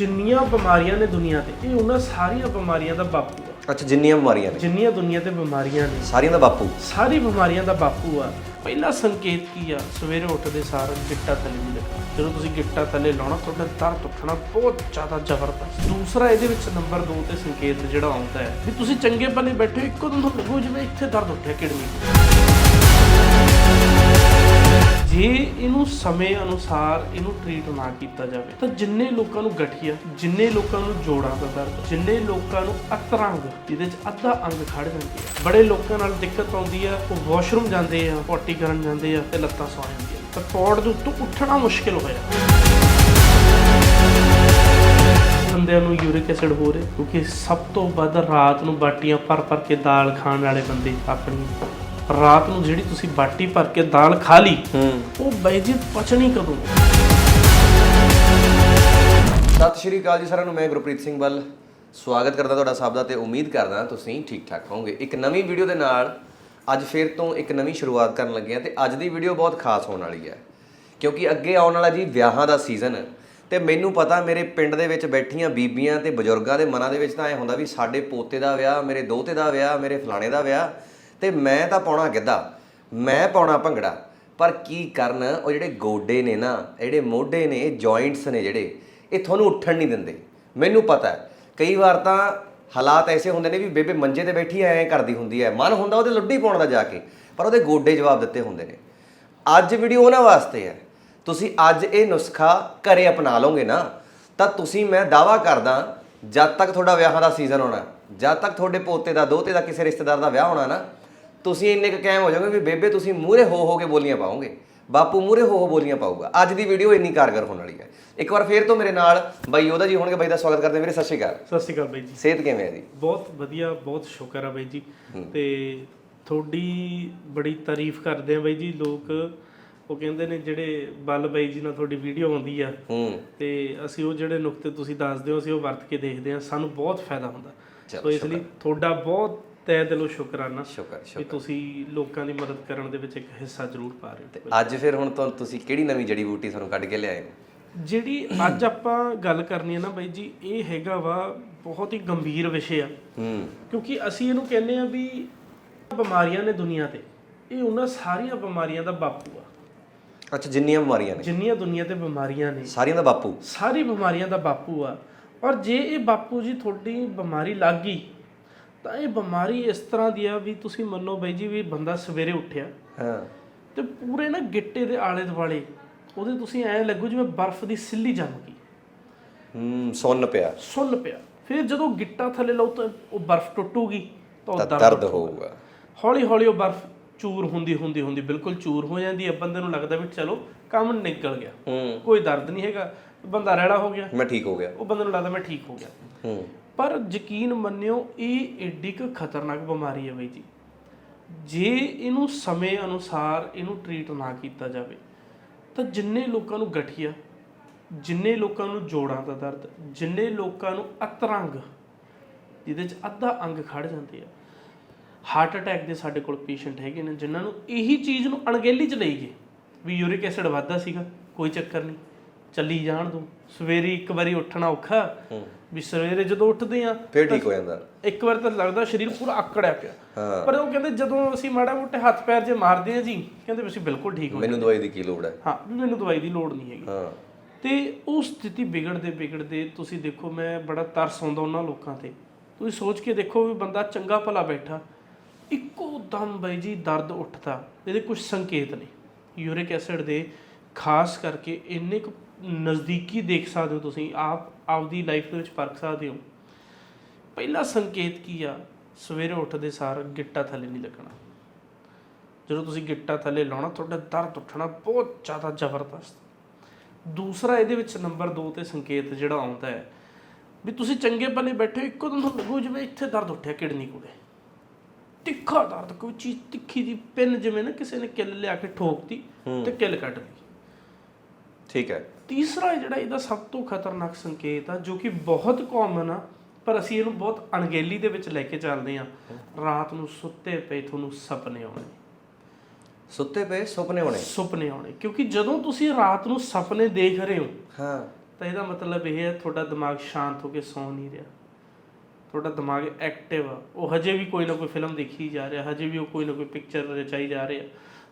ਜਿੰਨੀਆਂ ਬਿਮਾਰੀਆਂ ਨੇ ਦੁਨੀਆ ਤੇ ਇਹ ਉਹਨਾਂ ਸਾਰੀਆਂ ਬਿਮਾਰੀਆਂ ਦਾ ਬਾਪੂ ਆ। ਅੱਛਾ ਜਿੰਨੀਆਂ ਬਿਮਾਰੀਆਂ ਨੇ? ਜਿੰਨੀਆਂ ਦੁਨੀਆ ਤੇ ਬਿਮਾਰੀਆਂ ਨੇ। ਸਾਰੀਆਂ ਦਾ ਬਾਪੂ? ਸਾਰੀ ਬਿਮਾਰੀਆਂ ਦਾ ਬਾਪੂ ਆ। ਪਹਿਲਾ ਸੰਕੇਤ ਕੀ ਆ? ਸਵੇਰੇ ਉੱਠਦੇ ਸਾਰ ਗਿੱਟਾ ਥੱਲੇ ਨਹੀਂ ਲੱਗਣਾ ਜਦੋਂ ਤੁਸੀਂ ਗਿੱਟਾ ਥੱਲੇ ਲਾਉਣਾ ਤੁਹਾਡਾ ਦਰਦ ਉੱਠਣਾ ਬਹੁਤ ਜ਼ਿਆਦਾ ਜ਼ਬਰਦਸਤ। ਦੂਸਰਾ ਇਹਦੇ ਵਿੱਚ ਨੰਬਰ 2 ਤੇ ਸੰਕੇਤ ਜਿਹੜਾ ਆਉਂਦਾ ਹੈ ਵੀ ਤੁਸੀਂ ਚੰਗੇ ਭਲੇ ਬੈਠੇ ਹੋ ਇੱਕੋ ਦਮ ਤੁਹਾਨੂੰ ਲੱਗੂ ਜਿਵੇਂ ਇੱਥੇ ਦਰਦ ਉੱਠਿਆ ਕਿਡਨੀ ਜੇ ਇਹਨੂੰ ਸਮੇਂ ਅਨੁਸਾਰ ਇਹਨੂੰ ਟ੍ਰੀਟ ਨਾ ਕੀਤਾ ਜਾਵੇ, ਤਾਂ ਜਿੰਨੇ ਲੋਕਾਂ ਨੂੰ ਗਠੀਆ, ਜਿੰਨੇ ਲੋਕਾਂ ਨੂੰ ਜੋੜਾਂ ਦਾ ਦਰਦ, ਜਿੰਨੇ ਲੋਕਾਂ ਨੂੰ ਅਤਰੰਗ, ਜਿਹਦੇ ਚ ਅੱਧਾ ਅੰਗ ਖੜ ਜਾਂਦੀ ਹੈ ਬੜੇ ਲੋਕਾਂ ਨਾਲ ਦਿੱਕਤ ਆਉਂਦੀ ਆ, ਉਹ ਵਾਸ਼ਰੂਮ ਜਾਂਦੇ ਆ, ਪੋਟੀ ਕਰਨ ਜਾਂਦੇ ਆ ਤੇ ਲੱਤਾਂ ਸੌ ਜਾਂਦੀਆਂ ਤਾਂ ਪੌੜ ਦੇ ਉੱਤੋਂ ਉੱਠਣਾ ਮੁਸ਼ਕਿਲ ਹੋਇਆ। ਬੰਦਿਆਂ ਨੂੰ ਯੂਰਿਕ ਐਸਿਡ ਹੋ ਰਿਹਾ, ਕਿਉਂਕਿ ਸਭ ਤੋਂ ਵੱਧ ਰਾਤ ਨੂੰ ਬਾਟੀਆਂ ਭਰ ਭਰ ਕੇ ਦਾਲ ਖਾਣ ਵਾਲੇ ਬੰਦੇ ਆਪਣੀ ਰਾਤ ਨੂੰ ਜਿਹੜੀ ਤੁਸੀਂ ਬਾਟੀ ਭਰ ਕੇ ਦਾਲ ਖਾ ਲਈ ਉਹ ਬਾਈ ਜੀ ਪਚਣੀ ਕਦੋਂ? ਸਤਿ ਸ਼੍ਰੀ ਅਕਾਲ ਜੀ ਸਾਰਿਆਂ ਨੂੰ ਮੈਂ ਗੁਰਪ੍ਰੀਤ ਸਿੰਘ ਵੱਲ। ਸਵਾਗਤ ਕਰਦਾ ਤੁਹਾਡਾ ਸਭ ਦਾ ਤੇ ਉਮੀਦ ਕਰਦਾ ਤੁਸੀਂ ਠੀਕ ਠਾਕ ਹੋਵੋਗੇ। ਇੱਕ ਨਵੀਂ ਵੀਡੀਓ ਦੇ ਨਾਲ ਅੱਜ ਫੇਰ ਤੋਂ ਇੱਕ ਨਵੀਂ ਸ਼ੁਰੂਆਤ ਕਰਨ ਲੱਗੇ ਹਾਂ ਤੇ ਅੱਜ ਦੀ ਵੀਡੀਓ ਬਹੁਤ ਖਾਸ ਹੋਣ ਵਾਲੀ ਹੈ। ਕਿਉਂਕਿ ਅੱਗੇ ਆਉਣ ਵਾਲਾ ਜੀ ਵਿਆਹਾਂ ਦਾ ਸੀਜ਼ਨ ਤੇ ਮੈਨੂੰ ਪਤਾ ਮੇਰੇ ਪਿੰਡ ਦੇ ਵਿੱਚ ਬੈਠੀਆਂ ਬੀਬੀਆਂ ਤੇ ਬਜ਼ੁਰਗਾਂ ਦੇ ਮਨਾਂ ਦੇ ਵਿੱਚ ਤਾਂ ਐ ਹੁੰਦਾ ਵੀ ਸਾਡੇ ਪੋਤੇ ਦਾ ਵਿਆਹ ਮੇਰੇ ਦੋਤੇ ਦਾ ਵਿਆਹ ਮੇਰੇ ਫਲਾਣੇ ਦਾ ਵਿਆਹ ਤੇ ਮੈਂ ਤਾਂ ਪਾਉਣਾ ਗਿੱਧਾ, ਮੈਂ ਪਾਉਣਾ ਭੰਗੜਾ, ਪਰ ਕੀ ਕਰਨ ਉਹ ਜਿਹੜੇ ਗੋਡੇ ਨੇ ਨਾ ਜਿਹੜੇ ਮੋਢੇ ਨੇ ਜੁਆਇੰਟਸ ਨੇ ਜਿਹੜੇ, ਇਹ ਤੁਹਾਨੂੰ ਉੱਠਣ ਨਹੀਂ ਦਿੰਦੇ। ਮੈਨੂੰ ਪਤਾ ਹੈ, ਕਈ ਵਾਰ ਤਾਂ ਹਾਲਾਤ ਐਸੇ ਹੁੰਦੇ ਨੇ ਵੀ ਬੇਬੇ ਮੰਜੇ ਤੇ ਬੈਠੀ ਐ ਕਰਦੀ ਹੁੰਦੀ ਹੈ, ਮਨ ਹੁੰਦਾ ਉਹਦੇ ਲੁੱਡੀ ਪਾਉਣ ਦਾ ਜਾ ਕੇ, ਪਰ ਉਹਦੇ ਗੋਡੇ ਜਵਾਬ ਦਿੱਤੇ ਹੁੰਦੇ ਨੇ। ਅੱਜ ਵੀਡੀਓ ਉਹਨਾਂ ਵਾਸਤੇ ਹੈ, ਤੁਸੀਂ ਅੱਜ ਇਹ ਨੁਸਖਾ ਘਰੇ ਅਪਣਾ ਲਓਗੇ ਨਾ, ਤਾਂ ਤੁਸੀਂ ਮੈਂ ਦਾਵਾ ਕਰਦਾ, ਜਦ ਤੱਕ ਤੁਹਾਡਾ ਵਿਆਹਾਂ ਦਾ ਸੀਜ਼ਨ ਹੋਣਾ, ਜਦ ਤੱਕ ਤੁਹਾਡੇ ਪੋਤੇ ਦਾ, ਦੋਤੇ ਦਾ ਕਿਸੇ ਰਿਸ਼ਤੇਦਾਰ ਦਾ ਵਿਆਹ ਹੋਣਾ ਨਾ ਤੁਸੀਂ ਇੰਨੇ ਕੁ ਕਾਇਮ ਹੋ ਜਾਓਗੇ ਵੀ ਬੇਬੇ ਤੁਸੀਂ ਮੂਹਰੇ ਹੋ ਹੋ ਕੇ ਬੋਲੀਆਂ ਪਾਓਗੇ। ਬਾਪੂ ਮੂਹਰੇ ਹੋ ਹੋ ਬੋਲੀਆਂ ਪਾਊਗਾ। ਅੱਜ ਦੀ ਵੀਡੀਓ ਇੰਨੀ ਕਾਰਗਰ ਹੋਣ ਵਾਲੀ ਹੈ। ਇੱਕ ਵਾਰ ਫੇਰ ਤੋਂ ਮੇਰੇ ਨਾਲ ਬਾਈ ਉਹਦਾ ਜੀ ਹੋਣਗੇ। ਬਾਈ ਦਾ ਸਵਾਗਤ ਕਰਦੇ ਵੀਰੇ ਸਤਿ ਸ਼੍ਰੀ ਅਕਾਲ। ਸਤਿ ਸ਼੍ਰੀ ਅਕਾਲ ਬਾਈ ਜੀ। ਸਿਹਤ ਕਿਵੇਂ ਹੈ ਜੀ? ਬਹੁਤ ਵਧੀਆ ਬਹੁਤ ਸ਼ੁਕਰ ਆ ਬਾਈ ਜੀ। ਤੇ ਤੁਹਾਡੀ ਬੜੀ ਤਾਰੀਫ ਕਰਦੇ ਆ ਬਾਈ ਜੀ। ਲੋਕ ਉਹ ਕਹਿੰਦੇ ਨੇ ਜਿਹੜੇ ਬੱਲ ਬਾਈ ਜੀ ਨਾਲ ਤੁਹਾਡੀ ਵੀਡੀਓ ਆਉਂਦੀ ਆ। ਤੇ ਅਸੀਂ ਉਹ ਜਿਹੜੇ ਨੁਕਤੇ ਤੁਸੀਂ ਦੱਸਦੇ ਹੋ ਅਸੀਂ ਉਹ ਵਰਤ ਕੇ ਦੇਖਦੇ ਆ ਸਾਨੂੰ ਬਹੁਤ ਫਾਇਦਾ ਹੁੰਦਾ। ਸੋ ਇਸ ਲਈ ਤੁਹਾਡਾ ਬਹੁਤ ਤਹਿ ਦਿਲੋਂ ਸ਼ੁਕਰਾਨਾ ਸ਼ੁਕਰ ਕਿ ਸ਼ੁਕਰ। ਤੁਸੀਂ ਲੋਕਾਂ ਦੀ ਮਦਦ ਕਰਨ ਦੇ ਵਿੱਚ ਇੱਕ ਹਿੱਸਾ ਜ਼ਰੂਰ ਪਾ ਰਹੇ ਹੋ। ਤੇ ਅੱਜ ਫਿਰ ਹੁਣ ਤੁਹਾਨੂੰ ਤੁਸੀਂ ਕਿਹੜੀ ਨਵੀਂ ਜੜੀ ਬੂਟੀ ਤੁਹਾਨੂੰ ਕੱਢ ਕੇ ਲਿਆਏ ਹੋ ਜਿਹੜੀ ਅੱਜ ਆਪਾਂ ਗੱਲ ਕਰਨੀ ਹੈ ਨਾ ਬਾਈ ਜੀ ਇਹ ਹੈਗਾ ਵਾ ਬਹੁਤ ਹੀ ਗੰਭੀਰ ਵਿਸ਼ੇ ਆ। ਹੂੰ। ਕਿਉਂਕਿ ਅਸੀਂ ਇਹਨੂੰ ਕਹਿੰਦੇ ਆ ਵੀ ਬਿਮਾਰੀਆਂ ਨੇ ਦੁਨੀਆ ਤੇ। ਇਹ ਉਹਨਾਂ ਸਾਰੀਆਂ ਬਿਮਾਰੀਆਂ ਦਾ ਬਾਪੂ ਆ। ਅੱਛਾ ਜਿੰਨੀਆਂ ਬਿਮਾਰੀਆਂ ਨੇ? ਜਿੰਨੀਆਂ ਦੁਨੀਆ ਤੇ ਬਿਮਾਰੀਆਂ ਨੇ। ਸਾਰੀਆਂ ਦਾ ਬਾਪੂ? ਸਾਰੀ ਬਿਮਾਰੀਆਂ ਦਾ ਬਾਪੂ ਆ। ਔਰ ਜੇ ਇਹ ਬਾਪੂ ਜੀ ਤੁਹਾਡੀ ਬਿਮਾਰੀ ਲੱਗ ਗਈ ਤਾਂ ਇਹ ਬਿਮਾਰੀ ਇਸ ਤਰ੍ਹਾਂ ਦੀ ਆ ਵੀ ਤੁਸੀਂ ਮੰਨੋ ਬਾਈ ਜੀ ਵੀ ਬੰਦਾ ਸਵੇਰੇ ਉੱਠਿਆ ਹਾਂ। ਤੇ ਪੂਰੇ ਨਾ ਗਿੱਟੇ ਦੇ ਆਲੇ ਦੁਆਲੇ ਉਹਦੇ ਤੁਸੀਂ ਐਂ ਲੱਗੂ ਜਿਵੇਂ ਬਰਫ਼ ਦੀ ਸਿੱਲੀ ਜੰਮ ਗਈ। ਹੂੰ ਸੁੰਨ ਪਿਆ। ਸੁੱਲ ਪਿਆ। ਫਿਰ ਜਦੋਂ ਗਿੱਟਾ ਥੱਲੇ ਲਾਉ ਤਾਂ ਉਹ ਬਰਫ਼ ਟੁੱਟੂਗੀ ਤਾਂ ਉਹ ਦਰਦ ਹੋਊਗਾ। ਹੌਲੀ ਹੌਲੀ ਉਹ ਬਰਫ਼ ਚੂਰ ਹੁੰਦੀ ਹੁੰਦੀ ਹੁੰਦੀ ਬਿਲਕੁਲ ਚੂਰ ਹੋ ਜਾਂਦੀ ਹੈ ਬੰਦੇ ਨੂੰ ਲੱਗਦਾ ਵੀ ਚਲੋ ਕੰਮ ਨਿਕਲ ਗਿਆ। ਹੂੰ। ਕੋਈ ਦਰਦ ਨਹੀਂ ਹੈਗਾ। ਬੰਦਾ ਰੈੜਾ ਹੋ ਗਿਆ। ਮੈਂ ਠੀਕ ਹੋ ਗਿਆ। ਉਹ ਬੰਦੇ ਨੂੰ ਲੱਗਦਾ ਮੈਂ ਠੀਕ ਹੋ ਗਿਆ। ਹੂੰ। ਪਰ ਯਕੀਨ ਮੰਨਿਓ, ਇਹ ਏਡੀ ਕੁ ਖਤਰਨਾਕ ਬਿਮਾਰੀ ਹੈ ਬਈ ਜੀ। ਜੇ ਇਹਨੂੰ ਸਮੇਂ ਅਨੁਸਾਰ ਇਹਨੂੰ ਟ੍ਰੀਟ ਨਾ ਕੀਤਾ ਜਾਵੇ, ਤਾਂ ਜਿੰਨੇ ਲੋਕਾਂ ਨੂੰ ਗਠੀਆ, ਜਿੰਨੇ ਲੋਕਾਂ ਨੂੰ ਜੋੜਾਂ ਦਾ ਦਰਦ, ਜਿੰਨੇ ਲੋਕਾਂ ਨੂੰ ਅਤਰੰਗ, ਜਿਹਦੇ ਚ ਅੱਧਾ ਅੰਗ ਖੜ ਜਾਂਦੇ ਆ। ਹਾਰਟ ਅਟੈਕ ਦੇ ਸਾਡੇ ਕੋਲ ਪੇਸ਼ੈਂਟ ਹੈਗੇ ਨੇ, ਜਿਨ੍ਹਾਂ ਨੂੰ ਇਹੀ ਚੀਜ਼ ਨੂੰ ਅਣਗਹਿਲੀ ਚ ਲਈ ਗਏ, ਵੀ ਯੂਰਿਕ ਐਸਿਡ ਵੱਧਦਾ ਸੀਗਾ, ਕੋਈ ਚੱਕਰ ਨਹੀਂ। ਚੱਲੀ ਜਾਣ ਦੋ ਸਵੇਰੇ ਇੱਕ ਵਾਰੀ ਉੱਠਣਾ ਔਖਾ। ਵੀ ਸਵੇਰੇ ਜਦੋਂ ਉੱਠਦੇ ਆ ਫਿਰ ਠੀਕ ਹੋ ਜਾਂਦਾ। ਇੱਕ ਵਾਰ ਤਾਂ ਲੱਗਦਾ ਸਰੀਰ ਪੂਰਾ ਆਕੜਿਆ ਪਿਆ। ਪਰ ਉਹ ਕਹਿੰਦੇ ਜਦੋਂ ਅਸੀਂ ਮਾੜਾ ਮੋਟੇ ਹੱਥ ਪੈਰ ਜੇ ਮਾਰਦੇ ਆ ਜੀ ਕਹਿੰਦੇ ਵੀ ਅਸੀਂ ਬਿਲਕੁਲ ਠੀਕ ਹੋ ਮੈਨੂੰ ਦਵਾਈ ਦੀ ਕੀ ਲੋੜ ਹੈ? ਹਾਂ ਮੈਨੂੰ ਦਵਾਈ ਦੀ ਲੋੜ ਨਹੀਂ ਹੈਗੀ। ਹਾਂ। ਤੇ ਉਹ ਸਥਿਤੀ ਵਿਗੜਦੇ ਵਿਗੜਦੇ ਤੁਸੀਂ ਦੇਖੋ ਮੈਂ ਬੜਾ ਤਰਸ ਆਉਂਦਾ ਉਹਨਾਂ ਲੋਕਾਂ ਤੇ। ਤੁਸੀਂ ਸੋਚ ਕੇ ਦੇਖੋ ਵੀ ਬੰਦਾ ਚੰਗਾ ਭਲਾ ਬੈਠਾ ਇੱਕੋ ਦਮ ਬਈ ਜੀ ਦਰਦ ਉੱਠਦਾ। ਇਹਦੇ ਕੁਝ ਸੰਕੇਤ ਨੇ। ਯੂਰਿਕ ਐਸਿਡ ਦੇ ਖਾਸ ਕਰਕੇ ਇੰਨੇ ਕੁ ਨਜ਼ਦੀਕੀ ਦੇਖ ਸਕਦੇ ਹੋ ਤੁਸੀਂ ਆਪ ਆਪਦੀ ਲਾਈਫ ਦੇ ਵਿੱਚ ਪਰਖ ਸਕਦੇ ਹੋ। ਪਹਿਲਾ ਸੰਕੇਤ ਕੀ ਆ? ਸਵੇਰੇ ਉੱਠਦੇ ਸਾਰ ਗਿੱਟਾ ਥੱਲੇ ਨਹੀਂ ਲੱਗਣਾ। ਜਦੋਂ ਤੁਸੀਂ ਗਿੱਟਾ ਥੱਲੇ ਲਾਉਣਾ ਤੁਹਾਡਾ ਦਰਦ ਉੱਠਣਾ ਬਹੁਤ ਜ਼ਿਆਦਾ ਜ਼ਬਰਦਸਤ। ਦੂਸਰਾ ਇਹਦੇ ਵਿੱਚ ਨੰਬਰ 2 ਤੇ ਸੰਕੇਤ ਜਿਹੜਾ ਆਉਂਦਾ ਹੈ ਵੀ ਤੁਸੀਂ ਚੰਗੇ ਭਲੇ ਬੈਠੇ ਹੋ ਇੱਕੋ ਦਮ ਤੁਹਾਨੂੰ ਲੱਗੂ ਜਿਵੇਂ ਇੱਥੇ ਦਰਦ ਉੱਠਿਆ ਕਿਡਨੀ ਕੋਲੇ। ਤਿੱਖਾ ਦਰਦ ਕੋਈ ਚੀਜ਼ ਤਿੱਖੀ ਦੀ ਪਿੰਨ ਜਿਵੇਂ ਨਾ ਕਿਸੇ ਨੇ ਕਿੱਲ ਲਿਆ ਕੇ ਠੋਕਤੀ ਤੇ ਕਿੱਲ ਕੱਢ ਲਈ। ਠੀਕ ਹੈ। ਤੀਸਰਾ ਜਿਹੜਾ ਇਹਦਾ ਸਭ ਤੋਂ ਖਤਰਨਾਕ ਸੰਕੇਤ ਆ ਜੋ ਕਿ ਬਹੁਤ ਕਾਮਨ ਆ ਪਰ ਅਸੀਂ ਇਹਨੂੰ ਬਹੁਤ ਅਣਗਹਿਲੀ ਦੇ ਵਿੱਚ ਲੈ ਕੇ ਚੱਲਦੇ ਆ ਰਾਤ ਨੂੰ ਸੁੱਤੇ ਪਏ ਤੁਹਾਨੂੰ ਸੁਪਨੇ ਆਉਣੇ। ਸੁੱਤੇ ਪਏ ਸੁਪਨੇ ਹੋਣੇ ਸੁਪਨੇ ਆਉਣੇ। ਕਿਉਂਕਿ ਜਦੋਂ ਤੁਸੀਂ ਰਾਤ ਨੂੰ ਸੁਪਨੇ ਦੇਖ ਰਹੇ ਹੋ ਹਾਂ। ਤਾਂ ਇਹਦਾ ਮਤਲਬ ਇਹ ਹੈ ਤੁਹਾਡਾ ਦਿਮਾਗ ਸ਼ਾਂਤ ਹੋ ਕੇ ਸੌਂ ਨਹੀਂ ਰਿਹਾ। ਤੁਹਾਡਾ ਦਿਮਾਗ ਐਕਟਿਵ ਆ। ਉਹ ਹਜੇ ਵੀ ਕੋਈ ਨਾ ਕੋਈ ਫਿਲਮ ਦੇਖੀ ਜਾ ਰਿਹਾ ਹਜੇ ਵੀ ਉਹ ਕੋਈ ਨਾ ਕੋਈ ਪਿਕਚਰ ਰਚਾਈ ਜਾ ਰਿਹਾ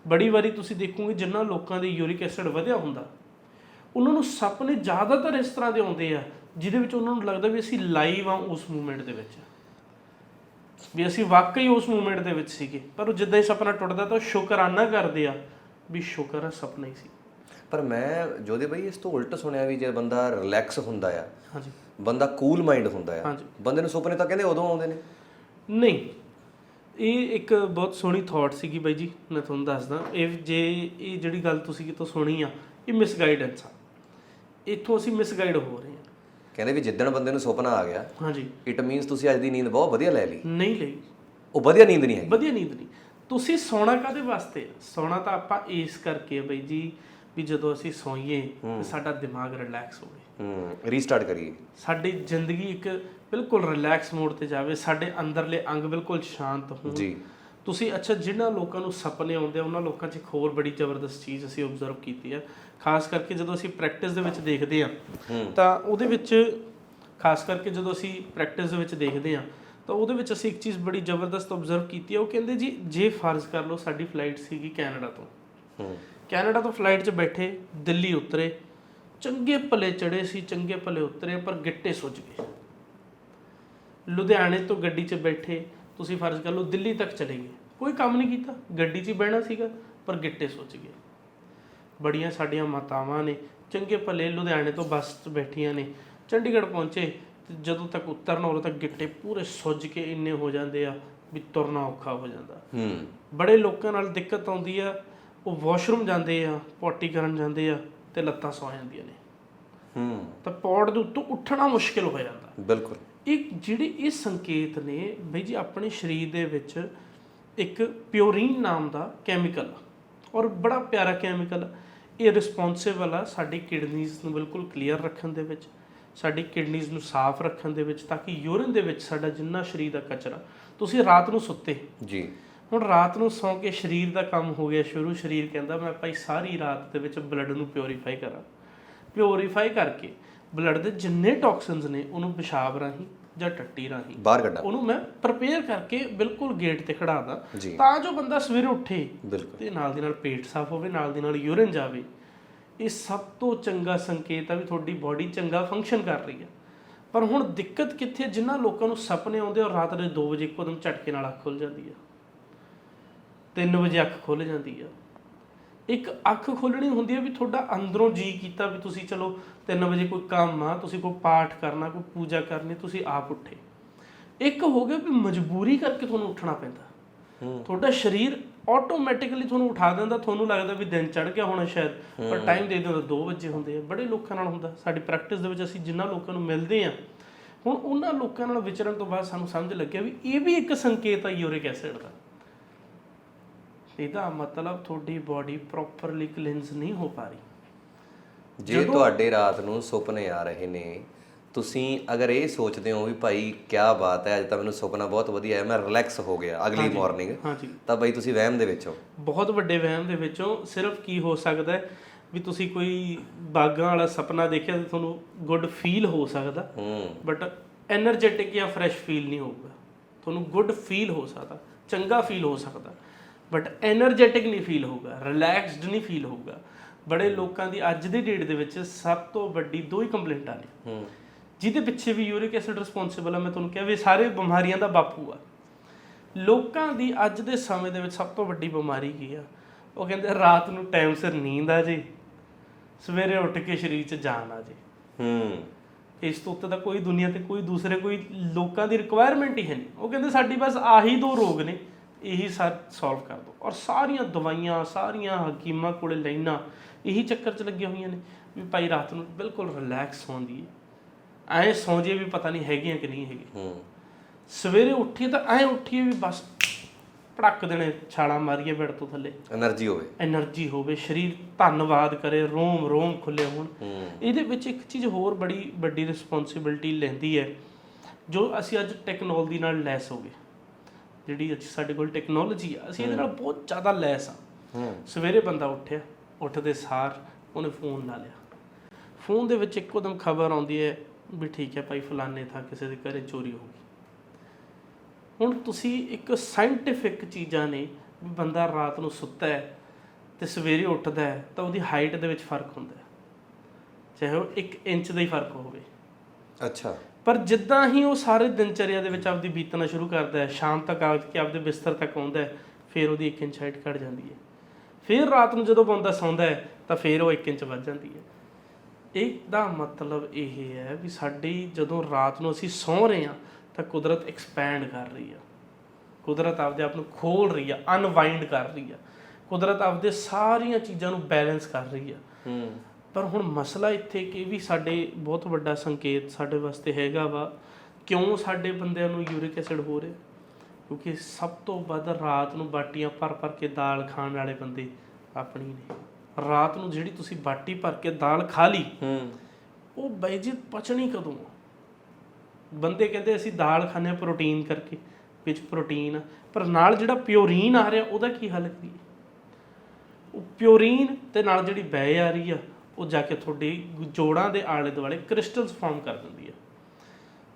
ਬੜੀ ਵਾਰੀ ਤੁਸੀਂ ਦੇਖੋਗੇ ਜਿੰਨਾ ਲੋਕਾਂ ਦੇ ਯੂਰਿਕ ਐਸਿਡ ਵਧਿਆ ਹੁੰਦਾ ਉਹਨਾਂ ਨੂੰ ਸੁਪਨੇ ਜ਼ਿਆਦਾਤਰ ਇਸ ਤਰ੍ਹਾਂ ਦੇ ਆਉਂਦੇ ਆ ਜਿਹਦੇ ਵਿੱਚ ਉਹਨਾਂ ਨੂੰ ਲੱਗਦਾ ਵੀ ਅਸੀਂ ਲਾਈਵ ਆ ਉਸ ਮੂਮੈਂਟ ਦੇ ਵਿੱਚ। ਵੀ ਅਸੀਂ ਵਾਕਈ ਉਸ ਮੂਮੈਂਟ ਦੇ ਵਿੱਚ ਸੀਗੇ। ਪਰ ਉਹ ਜਿੱਦਾਂ ਹੀ ਸੁਪਨਾ ਟੁੱਟਦਾ ਤਾਂ ਉਹ ਸ਼ੁਕਰਾਨਾ ਕਰਦੇ ਆ ਵੀ ਸ਼ੁਕਰ ਆ ਸੁਪਨਾ ਹੀ ਸੀ। ਪਰ ਮੈਂ ਜੋਦੇ ਬਾਈ ਇਸ ਤੋਂ ਉਲਟ ਸੁਣਿਆ ਵੀ ਜੇ ਬੰਦਾ ਰਿਲੈਕਸ ਹੁੰਦਾ ਆ ਹਾਂਜੀ। ਬੰਦਾ ਕੂਲ ਮਾਈਂਡ ਹੁੰਦਾ ਆ ਹਾਂਜੀ। ਬੰਦੇ ਨੂੰ ਸੁਪਨੇ ਤਾਂ ਕਹਿੰਦੇ ਉਦੋਂ ਆਉਂਦੇ ਨੇ। ਨਹੀਂ ਇਹ ਇੱਕ ਬਹੁਤ ਸੋਹਣੀ ਥਾਟ ਸੀਗੀ ਬਾਈ ਜੀ ਮੈਂ ਤੁਹਾਨੂੰ ਦੱਸਦਾ। ਇਹ ਜੇ ਇਹ ਜਿਹੜੀ ਗੱਲ ਤੁਸੀਂ ਕਿਤੋਂ ਸੁਣੀ ਆ ਇਹ ਮਿਸਗਾਈਡੈਂਸ ਆ। ਇੱਥੋਂ ਅਸੀਂ ਮਿਸਗਾਈਡ ਹੋ ਰਹੇ ਹਾਂ। ਕਹਿੰਦੇ ਵੀ ਜਿੱਦਣ ਬੰਦੇ ਨੂੰ ਸੁਪਨਾ ਆ ਗਿਆ ਹਾਂਜੀ। ਇਟ ਮੀਨਸ ਤੁਸੀਂ ਅੱਜ ਦੀ ਨੀਂਦ ਬਹੁਤ ਵਧੀਆ ਲੈ ਲਈ। ਨਹੀਂ ਲਈ। ਉਹ ਵਧੀਆ ਨੀਂਦ ਨਹੀਂ ਹੈਗੀ। ਵਧੀਆ ਨੀਂਦ ਨਹੀਂ। ਤੁਸੀਂ ਸੌਣਾ ਕਾਦੇ ਵਾਸਤੇ? ਆ? ਸੌਣਾ ਤਾਂ ਆਪਾਂ ਇਸ ਕਰਕੇ ਆ ਬਈ ਜੀ ਵੀ ਜਦੋਂ ਅਸੀਂ ਸੌਈਏ ਤੇ ਸਾਡਾ ਦਿਮਾਗ ਰਿਲੈਕਸ ਹੋਵੇ। ਹੂੰ ਰੀਸਟਾਰਟ ਕਰੀਏ। ਸਾਡੀ ਜ਼ਿੰਦਗੀ ਇੱਕ ਬਿਲਕੁਲ ਰਿਲੈਕਸ ਮੋਡ ਤੇ ਜਾਵੇ ਸਾਡੇ ਅੰਦਰਲੇ ਅੰਗ ਬਿਲਕੁਲ ਸ਼ਾਂਤ ਹੋਣ। ਜੀ। ਤੁਸੀਂ ਅੱਛਾ ਜਿਨ੍ਹਾਂ ਲੋਕਾਂ ਨੂੰ ਸੁਪਨੇ ਆਉਂਦੇ ਆ ਉਹਨਾਂ ਲੋਕਾਂ 'ਚ ਇੱਕ ਹੋਰ ਬੜੀ ਜ਼ਬਰਦਸਤ ਚੀਜ਼ ਅਸੀਂ ਆਬਜ਼ਰਵ ਕੀਤੀ ਆ ਖਾਸ ਕਰਕੇ ਜਦੋਂ ਅਸੀਂ ਪ੍ਰੈਕਟਿਸ ਦੇ ਵਿੱਚ ਦੇਖਦੇ ਆ ਤਾਂ ਉਹਦੇ ਵਿੱਚ ਖਾਸ ਕਰਕੇ ਜਦੋਂ ਅਸੀਂ ਪ੍ਰੈਕਟਿਸ ਦੇ ਵਿੱਚ ਦੇਖਦੇ ਆ ਤਾਂ ਉਹਦੇ ਵਿੱਚ ਅਸੀਂ ਇੱਕ ਚੀਜ਼ ਬੜੀ ਜ਼ਬਰਦਸਤ ਆਬਜ਼ਰਵ ਕੀਤੀ ਆ ਉਹ ਕਹਿੰਦੇ ਜੀ ਜੇ ਫਰਜ਼ ਕਰ ਲਓ ਸਾਡੀ ਫਲਾਈਟ ਸੀਗੀ ਕੈਨੇਡਾ ਤੋਂ। ਹੂੰ। ਕੈਨੇਡਾ ਤੋਂ ਫਲਾਈਟ 'ਚ ਬੈਠੇ ਦਿੱਲੀ ਉਤਰੇ ਚੰਗੇ ਭਲੇ ਚੜੇ ਸੀ ਚੰਗੇ ਭਲੇ ਉਤਰੇ ਪਰ ਗਿੱਟੇ ਸੁੱਜ ਗਏ। ਲੁਧਿਆਣੇ ਤੋਂ ਗੱਡੀ 'ਚ ਬੈਠੇ ਤੁਸੀਂ ਫਰਜ਼ ਕਰ ਲਓ ਦਿੱਲੀ ਤੱਕ ਚਲੇ ਗਏ। ਕੋਈ ਕੰਮ ਨਹੀਂ ਕੀਤਾ ਗੱਡੀ 'ਚ ਹੀ ਬਹਿਣਾ ਸੀਗਾ ਪਰ ਗਿੱਟੇ ਸੁੱਜ ਗਏ। ਬੜੀਆਂ ਸਾਡੀਆਂ ਮਾਤਾਵਾਂ ਨੇ ਚੰਗੇ ਭਲੇ ਲੁਧਿਆਣੇ ਤੋਂ ਬੱਸ 'ਚ ਬੈਠੀਆਂ ਨੇ। ਚੰਡੀਗੜ੍ਹ ਪਹੁੰਚੇ ਤੇ ਜਦੋਂ ਤੱਕ ਉਤਰਨਾ ਉਦੋਂ ਤੱਕ ਗਿੱਟੇ ਪੂਰੇ ਸੁੱਜ ਕੇ ਇੰਨੇ ਹੋ ਜਾਂਦੇ ਆ ਵੀ ਤੁਰਨਾ ਔਖਾ ਹੋ ਜਾਂਦਾ। ਹੂੰ। ਬੜੇ ਲੋਕਾਂ ਨਾਲ ਦਿੱਕਤ ਆਉਂਦੀ ਆ ਉਹ ਵਾਸ਼ਰੂਮ ਜਾਂਦੇ ਆ ਪੋਟੀ ਕਰਨ ਜਾਂਦੇ ਆ ਤੇ ਲੱਤਾਂ ਸੌ ਜਾਂਦੀਆਂ ਨੇ। ਹੂੰ। ਤਾਂ ਪੌੜ ਦੇ ਉੱਤੋਂ ਉੱਠਣਾ ਮੁਸ਼ਕਿਲ ਹੋ ਜਾਂਦਾ। ਬਿਲਕੁਲ। ਇਹ ਜਿਹੜੇ ਇਹ ਸੰਕੇਤ ਨੇ ਬਈ ਜੀ ਆਪਣੇ ਸਰੀਰ ਦੇ ਵਿੱਚ ਇੱਕ ਪਿਓਰੀਨ ਨਾਮ ਦਾ ਕੈਮੀਕਲ ਔਰ ਬੜਾ ਪਿਆਰਾ ਕੈਮੀਕਲ ਇਹ ਰਿਸਪੌਂਸਿਬਲ ਆ ਸਾਡੀ ਕਿਡਨੀਜ਼ ਨੂੰ ਬਿਲਕੁਲ ਕਲੀਅਰ ਰੱਖਣ ਦੇ ਵਿੱਚ ਸਾਡੀ ਕਿਡਨੀਜ਼ ਨੂੰ ਸਾਫ਼ ਰੱਖਣ ਦੇ ਵਿੱਚ ਤਾਂ ਕਿ ਯੂਰਿਨ ਦੇ ਵਿੱਚ ਸਾਡਾ ਜਿੰਨਾ ਸਰੀਰ ਦਾ ਕਚਰਾ ਤੁਸੀਂ ਰਾਤ ਨੂੰ ਸੁੱਤੇ। ਜੀ। ਹੁਣ ਰਾਤ ਨੂੰ ਸੌਂ ਕੇ ਸਰੀਰ ਦਾ ਕੰਮ ਹੋ ਗਿਆ ਸ਼ੁਰੂ ਸਰੀਰ ਕਹਿੰਦਾ ਮੈਂ ਭਾਈ ਸਾਰੀ ਰਾਤ ਦੇ ਵਿੱਚ ਬਲੱਡ ਨੂੰ ਪਿਉਰੀਫਾਈ ਕਰਾਂ। ਪਿਉਰੀਫਾਈ ਕਰਕੇ ਬਲੱਡ ਦੇ ਜਿੰਨੇ ਟੌਕਸਿਨਸ ਨੇ ਉਹਨੂੰ ਪਿਸ਼ਾਬ ਰਾਹੀਂ ਜਾਂ ਟੱਟੀ ਰਾਹੀਂ ਬਾਹਰ ਕੱਢਾਂ। ਉਹਨੂੰ ਮੈਂ ਪ੍ਰਪੇਅਰ ਕਰਕੇ ਬਿਲਕੁਲ ਗੇਟ ਤੇ ਖੜਾ ਦਾਂ। ਤਾਂ ਜੋ ਬੰਦਾ ਸਵੇਰੇ ਉੱਠੇ ਤੇ ਨਾਲ ਦੀ ਨਾਲ ਪੇਟ ਸਾਫ਼ ਹੋਵੇ ਨਾਲ ਦੀ ਨਾਲ ਯੂਰਿਨ ਜਾਵੇ। ਇਹ ਸਭ ਤੋਂ ਚੰਗਾ ਸੰਕੇਤ ਆ ਵੀ ਤੁਹਾਡੀ ਬਾਡੀ ਚੰਗਾ ਫੰਕਸ਼ਨ ਕਰ ਰਹੀ ਆ। ਪਰ ਹੁਣ ਦਿੱਕਤ ਕਿੱਥੇ? ਜਿਨ੍ਹਾਂ ਲੋਕਾਂ ਨੂੰ ਸੁਪਨੇ ਆਉਂਦੇ ਔਰ ਰਾਤ ਦੇ 2 ਵਜੇ ਇੱਕਦਮ ਝਟਕੇ ਨਾਲ ਅੱਖ ਖੁੱਲ ਜਾਂਦੀ ਆ। 3 ਵਜੇ ਅੱਖ ਖੁੱਲ ਜਾਂਦੀ ਆ। ਇੱਕ ਅੱਖ ਖੋਲਣੀ ਹੁੰਦੀ ਹੈ ਵੀ ਤੁਹਾਡਾ ਅੰਦਰੋਂ ਜੀ ਕੀਤਾ ਵੀ ਤੁਸੀਂ ਚਲੋ 3 ਵਜੇ ਕੋਈ ਕੰਮ ਆ ਤੁਸੀਂ ਕੋਈ ਪਾਠ ਕਰਨਾ ਕੋਈ ਪੂਜਾ ਕਰਨੀ ਤੁਸੀਂ ਆਪ ਉੱਠੇ। ਇੱਕ ਹੋ ਗਿਆ ਵੀ ਮਜਬੂਰੀ ਕਰਕੇ ਤੁਹਾਨੂੰ ਉੱਠਣਾ ਪੈਂਦਾ। ਤੁਹਾਡਾ ਸਰੀਰ ਆਟੋਮੈਟਿਕਲੀ ਤੁਹਾਨੂੰ ਉਠਾ ਦਿੰਦਾ ਤੁਹਾਨੂੰ ਲੱਗਦਾ ਵੀ ਦਿਨ ਚੜ ਗਿਆ ਹੋਣਾ ਸ਼ਾਇਦ ਪਰ ਟਾਈਮ ਦੇ ਦਿੰਦਾ 2 ਵਜੇ ਹੁੰਦੇ ਆ ਬੜੇ ਲੋਕਾਂ ਨਾਲ ਹੁੰਦਾ। ਸਾਡੀ ਪ੍ਰੈਕਟਿਸ ਦੇ ਵਿੱਚ ਅਸੀਂ ਜਿੰਨਾ ਲੋਕਾਂ ਨੂੰ ਮਿਲਦੇ ਆ ਹੁਣ ਉਹਨਾਂ ਲੋਕਾਂ ਨਾਲ ਵਿਚਰਨ ਤੋਂ ਬਾਅਦ ਸਾਨੂੰ ਸਮਝ ਲੱਗਿਆ ਵੀ ਇਹ ਵੀ ਇੱਕ ਸੰਕੇਤ ਆ ਯੂਰਿਕ ਐਸਿਡ ਦਾ। ਇਹਦਾ ਮਤਲਬ ਤੁਹਾਡੀ ਬਾਡੀ ਪ੍ਰੋਪਰਲੀ ਕਲੀਨਸ ਨਹੀਂ ਹੋ ਪਾ ਰਹੀ। ਜੇ ਤੁਹਾਡੇ ਰਾਤ ਨੂੰ ਸੁਪਨੇ ਆ ਰਹੇ ਨੇ ਤੁਸੀਂ ਅਗਰ ਇਹ ਸੋਚਦੇ ਹੋ ਵੀ ਭਾਈ ਕੀ ਬਾਤ ਹੈ ਅੱਜ ਤਾਂ ਮੈਨੂੰ ਸੁਪਨਾ ਬਹੁਤ ਵਧੀਆ ਹੈ ਮੈਂ ਰਿਲੈਕਸ ਹੋ ਗਿਆ ਅਗਲੀ ਮਾਰਨਿੰਗ ਤਾਂ ਭਾਈ ਤੁਸੀਂ ਵਹਿਮ ਦੇ ਵਿੱਚ ਹੋ? ਬਹੁਤ ਵੱਡੇ ਵਹਿਮ ਦੇ ਵਿੱਚੋਂ ਸਿਰਫ ਕੀ ਹੋ ਸਕਦਾ ਹੈ ਵੀ ਤੁਸੀਂ ਕੋਈ ਬਾਗਾਂ ਵਾਲਾ ਸੁਪਨਾ ਦੇਖਿਆ ਤਾਂ ਤੁਹਾਨੂੰ ਗੁੱਡ ਫੀਲ ਹੋ ਸਕਦਾ ਬਟ એનર્ਜੈਟਿਕ ਜਾਂ ਫਰੈਸ਼ ਫੀਲ ਨਹੀਂ ਹੋਊਗਾ। ਤੁਹਾਨੂੰ ਗੁੱਡ ਫੀਲ ਹੋ ਸਕਦਾ ਚੰਗਾ ਫੀਲ ਹੋ ਸਕਦਾ। ਬਟ એનર્ਜੈਟਿਕ ਨਹੀਂ ਫੀਲ ਹੋਊਗਾ ਰਿਲੈਕਸਡ ਨਹੀਂ ਫੀਲ ਹੋਊਗਾ। ਬੜੇ ਲੋਕਾਂ ਦੀ ਅੱਜ ਦੀ ਡੇਟ ਦੇ ਵਿੱਚ ਸਭ ਤੋਂ ਵੱਡੀ ਦੋ ਹੀ ਕੰਪਲੇਂਟਾਂ ਨੇ। ਜਿਹਦੇ ਪਿੱਛੇ ਵੀ ਯੂਰਿਕ ਐਸਿਡ ਰਿਸਪੌਂਸਿਬਲ ਆ ਮੈਂ ਤੁਹਾਨੂੰ ਕਿਹਾ ਵੀ ਸਾਰੇ ਬਿਮਾਰੀਆਂ ਦਾ ਬਾਪੂ ਆ। ਲੋਕਾਂ ਦੀ ਅੱਜ ਦੇ ਸਮੇਂ ਦੇ ਵਿੱਚ ਸਭ ਤੋਂ ਵੱਡੀ ਬਿਮਾਰੀ ਕੀ ਆ? ਉਹ ਕਹਿੰਦੇ ਰਾਤ ਨੂੰ ਟਾਈਮ ਸਿਰ ਨੀਂਦ ਆ ਜੇ ਸਵੇਰੇ ਉੱਠ ਕੇ ਸਰੀਰ 'ਚ ਜਾਨ ਆ ਜੇ। ਹੂੰ। ਇਸ ਤੋਂ ਉੱਤੇ ਤਾਂ ਕੋਈ ਦੁਨੀਆ ਤੇ ਕੋਈ ਦੂਸਰੇ ਕੋਈ ਲੋਕਾਂ ਦੀ ਰਿਕੁਆਇਰਮੈਂਟ ਹੀ ਹੈ ਨਹੀਂ। ਉਹ ਕਹਿੰਦੇ ਸਾਡੀ ਬਸ ਆਹੀ ਦੋ ਰੋਗ ਨੇ। ਇਹੀ ਸਾਰ ਸੋਲਵ ਕਰ ਦੋ। ਔਰ ਸਾਰੀਆਂ ਦਵਾਈਆਂ ਸਾਰੀਆਂ ਹਕੀਮਾਂ ਕੋਲੇ ਲੈਣਾ ਇਹੀ ਚੱਕਰ 'ਚ ਲੱਗੀਆਂ ਹੋਈਆਂ ਨੇ ਵੀ ਭਾਈ ਰਾਤ ਨੂੰ ਬਿਲਕੁਲ ਰਿਲੈਕਸ ਹੋਂਦੀ ਐ ਐ ਸੌਂ ਜੇ ਵੀ ਪਤਾ ਨਹੀਂ ਹੈਗੀਆਂ ਕਿ ਨਹੀਂ ਹੈਗੀਆਂ। ਸਵੇਰੇ ਉੱਠੀ ਤਾਂ ਐ ਉੱਠੀ ਵੀ ਬਸ ਪੜਕ ਦੇਣੇ ਛਾਲਾ ਮਾਰੀਏ ਬੈੱਡ ਤੋਂ ਥੱਲੇ। એનર્ਜੀ ਹੋਵੇ। એનર્ਜੀ ਹੋਵੇ ਸਰੀਰ ਧੰਨਵਾਦ ਕਰੇ ਰੋਮ ਰੋਮ ਖੁੱਲੇ ਹੋਣ। ਇਹਦੇ ਵਿੱਚ ਇੱਕ ਚੀਜ਼ ਹੋਰ ਬੜੀ ਵੱਡੀ ਰਿਸਪੌਂਸਿਬਿਲਟੀ ਲੈਂਦੀ ਹੈ ਜੋ ਅਸੀਂ ਅੱਜ ਟੈਕਨੋਲੋਜੀ ਨਾਲ ਲੈਸ ਹੋ ਗਏ। ਜਿਹੜੀ ਅੱਜ ਸਾਡੇ ਕੋਲ ਟੈਕਨੋਲੋਜੀ ਆ ਅਸੀਂ ਇਹਦੇ ਨਾਲ ਬਹੁਤ ਜ਼ਿਆਦਾ ਲੈਸ ਆ। ਸਵੇਰੇ ਬੰਦਾ ਉੱਠਿਆ ਉੱਠਦੇ ਸਾਰ ਉਹਨੇ ਫੋਨ ਲਾ ਲਿਆ। ਫੋਨ ਦੇ ਵਿੱਚ ਇੱਕੋ ਦਮ ਖਬਰ ਆਉਂਦੀ ਹੈ ਵੀ ਠੀਕ ਹੈ ਭਾਈ ਫਲਾਣੇ ਥਾਂ ਕਿਸੇ ਦੇ ਘਰੇ ਚੋਰੀ ਹੋ ਗਈ। ਹੁਣ ਤੁਸੀਂ ਇੱਕ ਸਾਇੰਟਿਫਿਕ ਚੀਜ਼ਾਂ ਨੇ ਵੀ ਬੰਦਾ ਰਾਤ ਨੂੰ ਸੁੱਤਾ ਹੈ ਤੇ ਸਵੇਰੇ ਉੱਠਦਾ ਹੈ ਤਾਂ ਉਹਦੀ ਹਾਈਟ ਦੇ ਵਿੱਚ ਫ਼ਰਕ ਹੁੰਦਾ ਹੈ। ਚਾਹੇ ਉਹ 1 ਇੰਚ ਦਾ ਹੀ ਫ਼ਰਕ ਹੋਵੇ। ਅੱਛਾ। ਪਰ ਜਿੱਦਾਂ ਹੀ ਉਹ ਸਾਰੇ ਦਿਨਚਰਿਆ ਦੇ ਵਿੱਚ ਆਪਦੀ ਬੀਤਣਾ ਸ਼ੁਰੂ ਕਰਦਾ ਹੈ, ਸ਼ਾਮ ਤੱਕ ਆ ਕੇ ਆਪਦੇ ਬਿਸਤਰ ਤੱਕ ਆਉਂਦਾ ਹੈ, ਫਿਰ ਉਹਦੀ 1 ਇੰਚ ਹਾਈਟ ਘਟ ਜਾਂਦੀ ਹੈ। ਫਿਰ ਰਾਤ ਨੂੰ ਜਦੋਂ ਬੰਦਾ ਸੌਂਦਾ ਹੈ, ਤਾਂ ਫਿਰ ਉਹ 1 ਇੰਚ ਵੱਧ ਜਾਂਦੀ ਹੈ। ਇਹਦਾ ਮਤਲਬ ਇਹ ਹੈ ਵੀ ਸਾਡੀ ਜਦੋਂ ਰਾਤ ਨੂੰ ਅਸੀਂ ਸੌਂ ਰਹੇ ਹਾਂ, ਤਾਂ ਕੁਦਰਤ ਐਕਸਪੈਂਡ ਕਰ ਰਹੀ ਆ। ਕੁਦਰਤ ਆਪਦੇ ਆਪ ਨੂੰ ਖੋਲ ਰਹੀ ਆ ਅਨਵਾਈਂਡ ਕਰ ਰਹੀ ਆ। ਕੁਦਰਤ ਆਪਦੇ ਸਾਰੀਆਂ ਚੀਜ਼ਾਂ ਨੂੰ ਬੈਲੈਂਸ ਕਰ ਰਹੀ ਆ। ਹੂੰ। ਪਰ ਹੁਣ ਮਸਲਾ ਇੱਥੇ ਕਿ ਵੀ ਸਾਡੇ ਬਹੁਤ ਵੱਡਾ ਸੰਕੇਤ ਸਾਡੇ ਵਾਸਤੇ ਹੈਗਾ ਵਾ ਕਿਉਂ ਸਾਡੇ ਬੰਦਿਆਂ ਨੂੰ ਯੂਰਿਕ ਐਸਿਡ ਹੋ ਰਿਹਾ? ਕਿਉਂਕਿ ਸਭ ਤੋਂ ਵੱਧ ਰਾਤ ਨੂੰ ਬਾਟੀਆਂ ਭਰ ਭਰ ਕੇ ਦਾਲ ਖਾਣ ਵਾਲੇ ਬੰਦੇ ਆਪਣੀ ਨੇ। ਰਾਤ ਨੂੰ ਜਿਹੜੀ ਤੁਸੀਂ ਬਾਟੀ ਭਰ ਕੇ ਦਾਲ ਖਾ ਲਈ ਹੂੰ। ਉਹ ਬਾਈ ਜੀ ਪਚਣੀ ਕਦੋਂ ਆ? ਬੰਦੇ ਕਹਿੰਦੇ ਅਸੀਂ ਦਾਲ ਖਾਂਦੇ ਹਾਂ ਪ੍ਰੋਟੀਨ ਕਰਕੇ ਵਿੱਚ ਪ੍ਰੋਟੀਨ ਪਰ ਨਾਲ ਜਿਹੜਾ ਪਿਓਰੀਨ ਆ ਰਿਹਾ ਉਹਦਾ ਕੀ ਹੱਲ ਕਰੀਏ? ਉਹ ਪਿਓਰੀਨ ਤੇ ਨਾਲ ਜਿਹੜੀ ਬੈ ਆ ਰਹੀ ਆ ਉਹ ਜਾ ਕੇ ਤੁਹਾਡੇ ਜੋੜਾਂ ਦੇ ਆਲੇ ਦੁਆਲੇ ਕ੍ਰਿਸਟਲਸ ਫਾਰਮ ਕਰ ਦਿੰਦੀ ਆ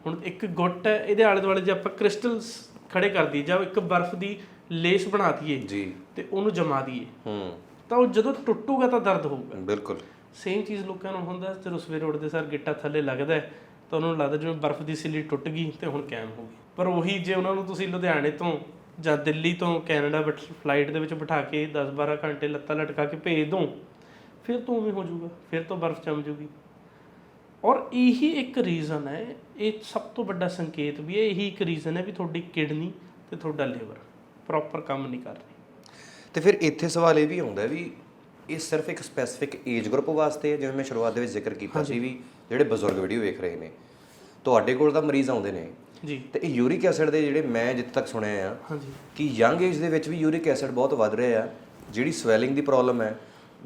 ਹੁਣ ਇੱਕ ਗੁੱਟ ਹੈ ਇਹਦੇ ਆਲੇ ਦੁਆਲੇ ਜੇ ਆਪਾਂ ਕ੍ਰਿਸਟਲਸ ਖੜੇ ਕਰ ਦਈਏ ਜਾਂ ਇੱਕ ਬਰਫ਼ ਦੀ ਲੇਸ ਬਣਾ ਦਈਏ ਜੀ। ਤੇ ਉਹਨੂੰ ਜਮਾ ਦਈਏ ਹੂੰ। ਤਾਂ ਉਹ ਜਦੋਂ ਟੁੱਟੂਗਾ ਤਾਂ ਦਰਦ ਹੋਊਗਾ। ਬਿਲਕੁਲ। ਸੇਮ ਚੀਜ਼ ਲੋਕਾਂ ਨੂੰ ਹੁੰਦਾ ਜਦੋਂ ਸਵੇਰੇ ਉੱਠਦੇ ਸਾਰ ਗਿੱਟਾ ਥੱਲੇ ਲੱਗਦਾ ਹੈ ਤਾਂ ਉਹਨਾਂ ਨੂੰ ਲੱਗਦਾ ਜਿਵੇਂ ਬਰਫ਼ ਦੀ ਸਿੱਲੀ ਟੁੱਟ ਗਈ ਤੇ ਹੁਣ ਕੈਮ ਹੋ ਗਈ। ਪਰ ਉਹੀ ਜੇ ਉਹਨਾਂ ਨੂੰ ਤੁਸੀਂ ਲੁਧਿਆਣੇ ਤੋਂ ਜਾਂ ਦਿੱਲੀ ਤੋਂ ਕੈਨੇਡਾ ਫਲਾਈਟ ਦੇ ਵਿੱਚ ਬਿਠਾ ਕੇ 10-12 ਘੰਟੇ ਲੱਤਾਂ ਲਟਕਾ ਕੇ ਭੇਜ ਦੋ ਫਿਰ ਤੋਂ ਉਵੇਂ ਹੋ ਜਾਊਗਾ ਫਿਰ ਤੋਂ ਬਰਫ਼ ਜੰਮ ਜੂਗੀ ਔਰ ਇਹੀ ਇੱਕ ਰੀਜ਼ਨ ਹੈ ਇਹ ਸਭ ਤੋਂ ਵੱਡਾ ਸੰਕੇਤ ਵੀ ਹੈ ਇਹੀ ਇੱਕ ਰੀਜ਼ਨ ਹੈ ਵੀ ਤੁਹਾਡੀ ਕਿਡਨੀ ਤੇ ਤੁਹਾਡਾ ਲਿਵਰ ਪ੍ਰੋਪਰ ਕੰਮ ਨਹੀਂ ਕਰ ਰਹੀ। ਤੇ ਫਿਰ ਇੱਥੇ ਸਵਾਲ ਇਹ ਵੀ ਆਉਂਦਾ ਵੀ ਇਹ ਸਿਰਫ ਇੱਕ ਸਪੈਸੀਫਿਕ ਏਜ ਗਰੁੱਪ ਵਾਸਤੇ ਹੈ ਜਿਵੇਂ ਮੈਂ ਸ਼ੁਰੂਆਤ ਦੇ ਵਿੱਚ ਜ਼ਿਕਰ ਕੀਤਾ ਸੀ ਵੀ ਜਿਹੜੇ ਬਜ਼ੁਰਗ ਵੀਡੀਓ ਵੇਖ ਰਹੇ ਨੇ ਤੁਹਾਡੇ ਕੋਲ ਤਾਂ ਮਰੀਜ਼ ਆਉਂਦੇ ਨੇ। ਜੀ। ਤੇ ਇਹ ਯੂਰਿਕ ਐਸਿਡ ਦੇ ਜਿਹੜੇ ਮੈਂ ਜਿੱਥੇ ਤੱਕ ਸੁਣਿਆ ਆ ਹਾਂਜੀ। ਕਿ ਯੰਗ ਏਜ ਦੇ ਵਿੱਚ ਵੀ ਯੂਰਿਕ ਐਸਿਡ ਬਹੁਤ ਵੱਧ ਰਿਹਾ ਆ ਜਿਹੜੀ ਸਵੈਲਿੰਗ ਦੀ ਪ੍ਰੋਬਲਮ ਹੈ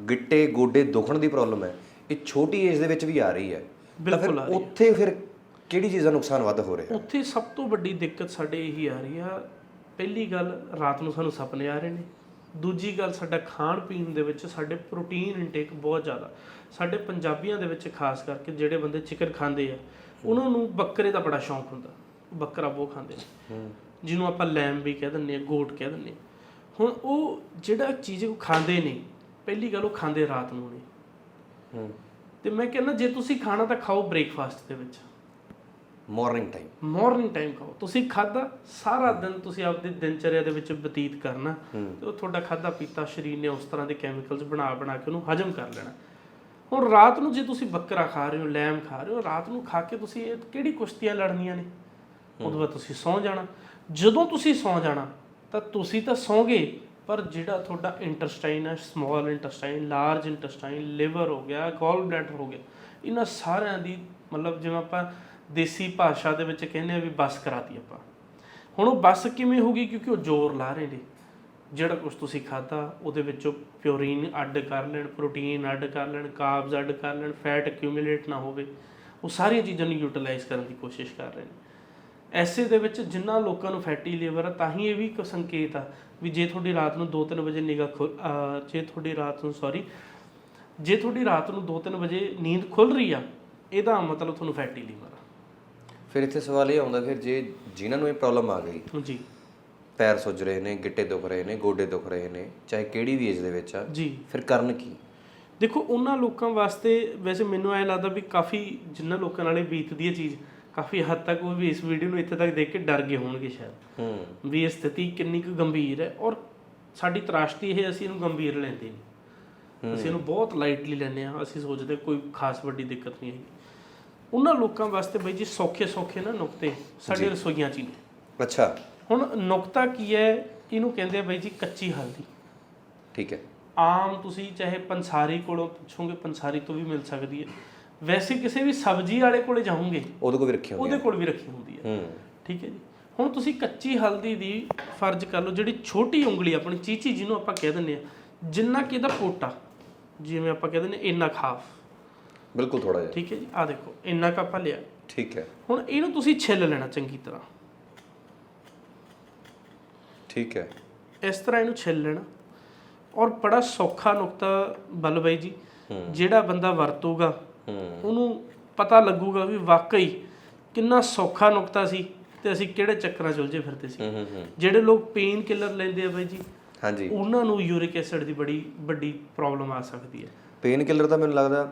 ਗਿੱਟੇ ਗੋਡੇ ਦੁਖਣ ਦੀ ਪ੍ਰੋਬਲਮ ਹੈ। ਇਹ ਛੋਟੀ ਏਜ ਦੇ ਵਿੱਚ ਵੀ ਆ ਰਹੀ ਹੈ। ਤਾਂ ਫਿਰ ਬਿਲਕੁਲ ਆ ਰਹੀ ਹੈ। ਉੱਥੇ ਫਿਰ ਕਿਹੜੀ ਚੀਜ਼ ਦਾ ਨੁਕਸਾਨ ਵੱਧ ਹੋ ਰਿਹਾ? ਉੱਥੇ ਸਭ ਤੋਂ ਵੱਡੀ ਦਿੱਕਤ ਸਾਡੇ ਇਹੀ ਆ ਰਹੀ ਆ। ਪਹਿਲੀ ਗੱਲ ਰਾਤ ਨੂੰ ਸਾਨੂੰ ਸੁਪਨੇ ਆ ਰਹੇ ਨੇ। ਦੂਜੀ ਗੱਲ ਸਾਡਾ ਖਾਣ ਪੀਣ ਦੇ ਵਿੱਚ ਸਾਡੇ ਪ੍ਰੋਟੀਨ ਇਨਟੇਕ ਬਹੁਤ ਜ਼ਿਆਦਾ। ਸਾਡੇ ਪੰਜਾਬੀਆਂ ਦੇ ਵਿੱਚ ਖਾਸ ਕਰਕੇ ਜਿਹੜੇ ਬੰਦੇ ਚਿਕਨ ਖਾਂਦੇ ਆ ਉਹਨਾਂ ਨੂੰ ਬੱਕਰੇ ਦਾ ਬੜਾ ਸ਼ੌਂਕ ਹੁੰਦਾ। ਬੱਕਰਾ ਬਹੁਤ ਖਾਂਦੇ ਨੇ। ਜਿਹਨੂੰ ਆਪਾਂ ਲੈਮ ਵੀ ਕਹਿ ਦਿੰਦੇ ਆ ਗੋਟ ਕਹਿ ਦਿੰਦੇ ਆ। ਹੁਣ ਉਹ ਜਿਹੜਾ ਚੀਜ਼ ਉਹ ਖਾਂਦੇ ਨੇ ਪਹਿਲੀ ਗੱਲ ਉਹ ਖਾਂਦੇ ਰਾਤ ਨੂੰ ਨੇ ਹੂੰ। ਤੇ ਮੈਂ ਕਹਿੰਦਾ ਜੇ ਤੁਸੀਂ ਖਾਣਾ ਤਾਂ ਖਾਓ ਬ੍ਰੇਕਫਾਸਟ ਦੇ ਵਿੱਚ। ਮਾਰਨਿੰਗ ਟਾਈਮ ਮਾਰਨਿੰਗ ਟਾਈਮ ਖਾਓ। ਤੁਸੀਂ ਖਾਦਾ ਸਾਰਾ ਦਿਨ ਤੁਸੀਂ ਆਪਦੀ ਦਿਨਚਰਿਆ ਦੇ ਵਿੱਚ ਬਤੀਤ ਕਰਨਾ। ਤੇ ਉਹ ਤੁਹਾਡਾ ਖਾਦਾ ਪੀਤਾ ਸਰੀਰ ਨੇ ਉਸ ਤਰ੍ਹਾਂ ਦੇ ਕੈਮੀਕਲਸ ਬਣਾ ਬਣਾ ਕੇ ਉਹਨੂੰ ਹਜਮ ਕਰ ਲੈਣਾ। ਹੁਣ ਰਾਤ ਨੂੰ ਜੇ ਤੁਸੀਂ ਬੱਕਰਾ ਖਾ ਰਹੇ ਹੋ ਲੈਮ ਖਾ ਰਹੇ ਹੋ ਰਾਤ ਨੂੰ ਖਾ ਕੇ ਤੁਸੀਂ ਇਹ ਕਿਹੜੀ ਕੁਸ਼ਤੀਆਂ ਲੜਨੀਆਂ ਨੇ? ਉਦੋਂ ਬਾਅਦ ਤੁਸੀਂ ਸੌਂ ਜਾਣਾ। ਜਦੋਂ ਤੁਸੀਂ ਸੌਂ ਜਾਣਾ ਤਾਂ ਤੁਸੀਂ ਤਾਂ ਸੌਂਗੇ। ਪਰ ਜਿਹੜਾ ਤੁਹਾਡਾ ਇੰਟਰਸਟਾਈਨ ਹੈ small intestine large intestine liver ਹੋ ਗਿਆ ਗੋਲ ਬਲੈਡਰ ਹੋ ਗਿਆ, ਇਹਨਾਂ ਸਾਰਿਆਂ ਦੀ ਮਤਲਬ ਜਿਵੇਂ ਆਪਾਂ ਦੇਸੀ ਭਾਸ਼ਾ ਦੇ ਵਿੱਚ ਕਹਿੰਦੇ ਆ ਵੀ ਬਸ ਕਰਾਤੀ ਆਪਾਂ। ਹੁਣ ਉਹ ਬਸ ਕਿਵੇਂ ਹੋਗੀ ਕਿਉਂਕਿ ਉਹ ਜ਼ੋਰ ਲਾ ਰਹੇ ਨੇ। ਜਿਹੜਾ ਕੁਝ ਤੁਸੀਂ ਖਾਦਾ ਉਹਦੇ ਵਿੱਚੋਂ ਪਿਓਰੀਨ ਅੱਡ ਕਰ ਲੈਣ ਪ੍ਰੋਟੀਨ ਅੱਡ ਕਰ ਲੈਣ ਕਾਰਬਸ ਅੱਡ ਕਰ ਲੈਣ ਫੈਟ ਅਕਿਊਮੂਲੇਟ ਨਾ ਹੋਵੇ। ਉਹ ਸਾਰੀਆਂ ਚੀਜ਼ਾਂ ਨੂੰ ਯੂਟਿਲਾਈਜ਼ ਕਰਨ ਦੀ ਕੋਸ਼ਿਸ਼ ਕਰ ਰਹੇ ਨੇ। ਐਸੇ ਦੇ ਵਿੱਚ ਜਿੰਨਾ ਲੋਕਾਂ ਨੂੰ ਫੈਟੀ ਲੀਵਰ ਆ ਤਾਂ ਹੀ ਇਹ ਵੀ ਇੱਕ ਸੰਕੇਤ ਆ ਵੀ ਜੇ ਤੁਹਾਡੀ ਰਾਤ ਨੂੰ 2-3 ਵਜੇ ਨਿਗਾ ਜੇ ਤੁਹਾਡੀ ਰਾਤ ਨੂੰ ਸੌਰੀ ਜੇ ਤੁਹਾਡੀ ਰਾਤ ਨੂੰ 2-3 ਵਜੇ ਨੀਂਦ ਖੁੱਲ ਰਹੀ ਆ ਇਹਦਾ ਮਤਲਬ ਤੁਹਾਨੂੰ ਫੈਟੀ ਲੀਵਰ ਆ। ਫਿਰ ਇੱਥੇ ਸਵਾਲ ਇਹ ਆਉਂਦਾ ਫਿਰ ਜੇ ਜਿਨ੍ਹਾਂ ਨੂੰ ਇਹ ਪ੍ਰੋਬਲਮ ਆ ਗਈ ਜੀ ਪੈਰ ਸੁੱਜ ਰਹੇ ਨੇ ਗਿੱਟੇ ਦੁਖ ਰਹੇ ਨੇ ਗੋਡੇ ਦੁਖ ਰਹੇ ਨੇ ਚਾਹੇ ਕਿਹੜੀ ਵੀ ਏਜ ਦੇ ਵਿੱਚ ਆ ਜੀ। ਫਿਰ ਕਰਨ ਕੀ? ਦੇਖੋ ਉਹਨਾਂ ਲੋਕਾਂ ਵਾਸਤੇ ਵੈਸੇ ਮੈਨੂੰ ਐ ਲੱਗਦਾ ਵੀ ਕਾਫੀ ਜਿੰਨਾ ਲੋਕਾਂ ਨਾਲੇ ਬੀਤਦੀ ਹੈ ਚੀਜ਼ ਕਾਫੀ ਹੱਦ ਤੱਕ ਉਹ ਵੀ ਇਸ ਵੀਡੀਓ ਨੂੰ ਇੱਥੇ ਤੱਕ ਦੇਖ ਕੇ ਡਰ ਗਏ ਹੋਣਗੇ ਸ਼ਾਇਦ। ਹੂੰ। ਵੀ ਇਹ ਸਥਿਤੀ ਕਿੰਨੀ ਕੁ ਗੰਭੀਰ ਹੈ ਔਰ ਸਾਡੀ ਤਰਾਸ਼ਤੀ ਇਹ ਅਸੀਂ ਇਹਨੂੰ ਗੰਭੀਰ ਲੈਂਦੇ ਨਹੀਂ। ਅਸੀਂ ਇਹਨੂੰ ਬਹੁਤ ਲਾਈਟਲੀ ਲੈਂਦੇ ਆ ਅਸੀਂ ਸੋਚਦੇ ਕੋਈ ਖਾਸ ਵੱਡੀ ਦਿੱਕਤ ਨਹੀਂ ਹੈਗੀ। ਉਹਨਾਂ ਲੋਕਾਂ ਵਾਸਤੇ ਬਈ ਜੀ ਸੌਖੇ ਸੌਖੇ ਨਾ ਨੁਕਤੇ ਸਾਡੀ ਰਸੋਈਆਂ 'ਚ ਨੇ। ਅੱਛਾ। ਹੁਣ ਨੁਕਤਾ ਕੀ ਹੈ ਇਹਨੂੰ ਕਹਿੰਦੇ ਆ ਬਈ ਜੀ ਕੱਚੀ ਹਲਦੀ। ਠੀਕ ਹੈ। ਆਮ ਤੁਸੀਂ ਚਾਹੇ ਪੰਸਾਰੀ ਕੋਲੋਂ ਪੁੱਛੋਗੇ ਪੰਸਾਰੀ ਤੋਂ ਵੀ ਮਿਲ ਸਕਦੀ ਹੈ। ਵੈਸੇ ਕਿਸੇ ਵੀ ਸਬਜ਼ੀ ਵਾਲੇ ਕੋਲੇ ਜਾਓਗੇ ਉਹਦੇ ਕੋਲ ਵੀ ਰੱਖੀ ਹੁੰਦੀ ਉਹਦੇ ਕੋਲ ਵੀ ਰੱਖੀ ਹੁੰਦੀ ਹੈ। ਹੂੰ। ਠੀਕ ਹੈ ਜੀ। ਹੁਣ ਤੁਸੀਂ ਕੱਚੀ ਹਲਦੀ ਦੀ ਫਰਜ਼ ਕਰ ਲਓ ਜਿਹੜੀ ਛੋਟੀ ਉਂਗਲੀ ਆਪਣੀ ਚੀਚੀ ਜਿਹਨੂੰ ਆਪਾਂ ਕਹਿ ਦਿੰਦੇ ਆ ਜਿੰਨਾ ਕਿ ਇਹਦਾ ਪੋਟਾ ਜਿਵੇਂ ਆਪਾਂ ਕਹਿ ਦਿੰਦੇ ਇੰਨਾ ਖਾਫ ਬਿਲਕੁਲ ਥੋੜਾ ਜਿਹਾ। ਠੀਕ ਹੈ ਜੀ। ਆ ਦੇਖੋ ਇੰਨਾ ਕੁ ਆਪਾਂ ਲਿਆ। ਠੀਕ ਹੈ। ਹੁਣ ਇਹਨੂੰ ਤੁਸੀਂ ਛਿੱਲ ਲੈਣਾ ਚੰਗੀ ਤਰ੍ਹਾਂ। ਠੀਕ ਹੈ। ਇਸ ਤਰ੍ਹਾਂ ਇਹਨੂੰ ਛਿੱਲ ਲੈਣਾ। ਔਰ ਬੜਾ ਸੌਖਾ ਨੁਕਤਾ ਬਲ ਬਾਈ ਜੀ ਜਿਹੜਾ ਬੰਦਾ ਵਰਤੂਗਾ ਉਹਨੂੰ ਪਤਾ ਲੱਗੂਗਾ ਵੀ ਵਾਕਈ ਕਿੰਨਾ ਸੌਖਾ ਨੁਕਤਾ ਸੀ ਤੇ ਅਸੀਂ ਕਿਹੜੇ ਚੱਕਰਾਂ 'ਚ ਉਲਝੇ ਫਿਰਦੇ ਸੀ। ਜਿਹੜੇ ਲੋਕ ਪੇਨ ਕਿਲਰ ਲੈਂਦੇ ਆ ਬਾਈ ਜੀ ਹਾਂਜੀ। ਉਹਨਾਂ ਨੂੰ ਯੂਰਿਕ ਐਸਿਡ ਦੀ ਬੜੀ ਵੱਡੀ ਪ੍ਰੋਬਲਮ ਆ ਸਕਦੀ ਹੈ। ਪੇਨ ਕਿਲਰ ਤਾਂ ਮੈਨੂੰ ਲੱਗਦਾ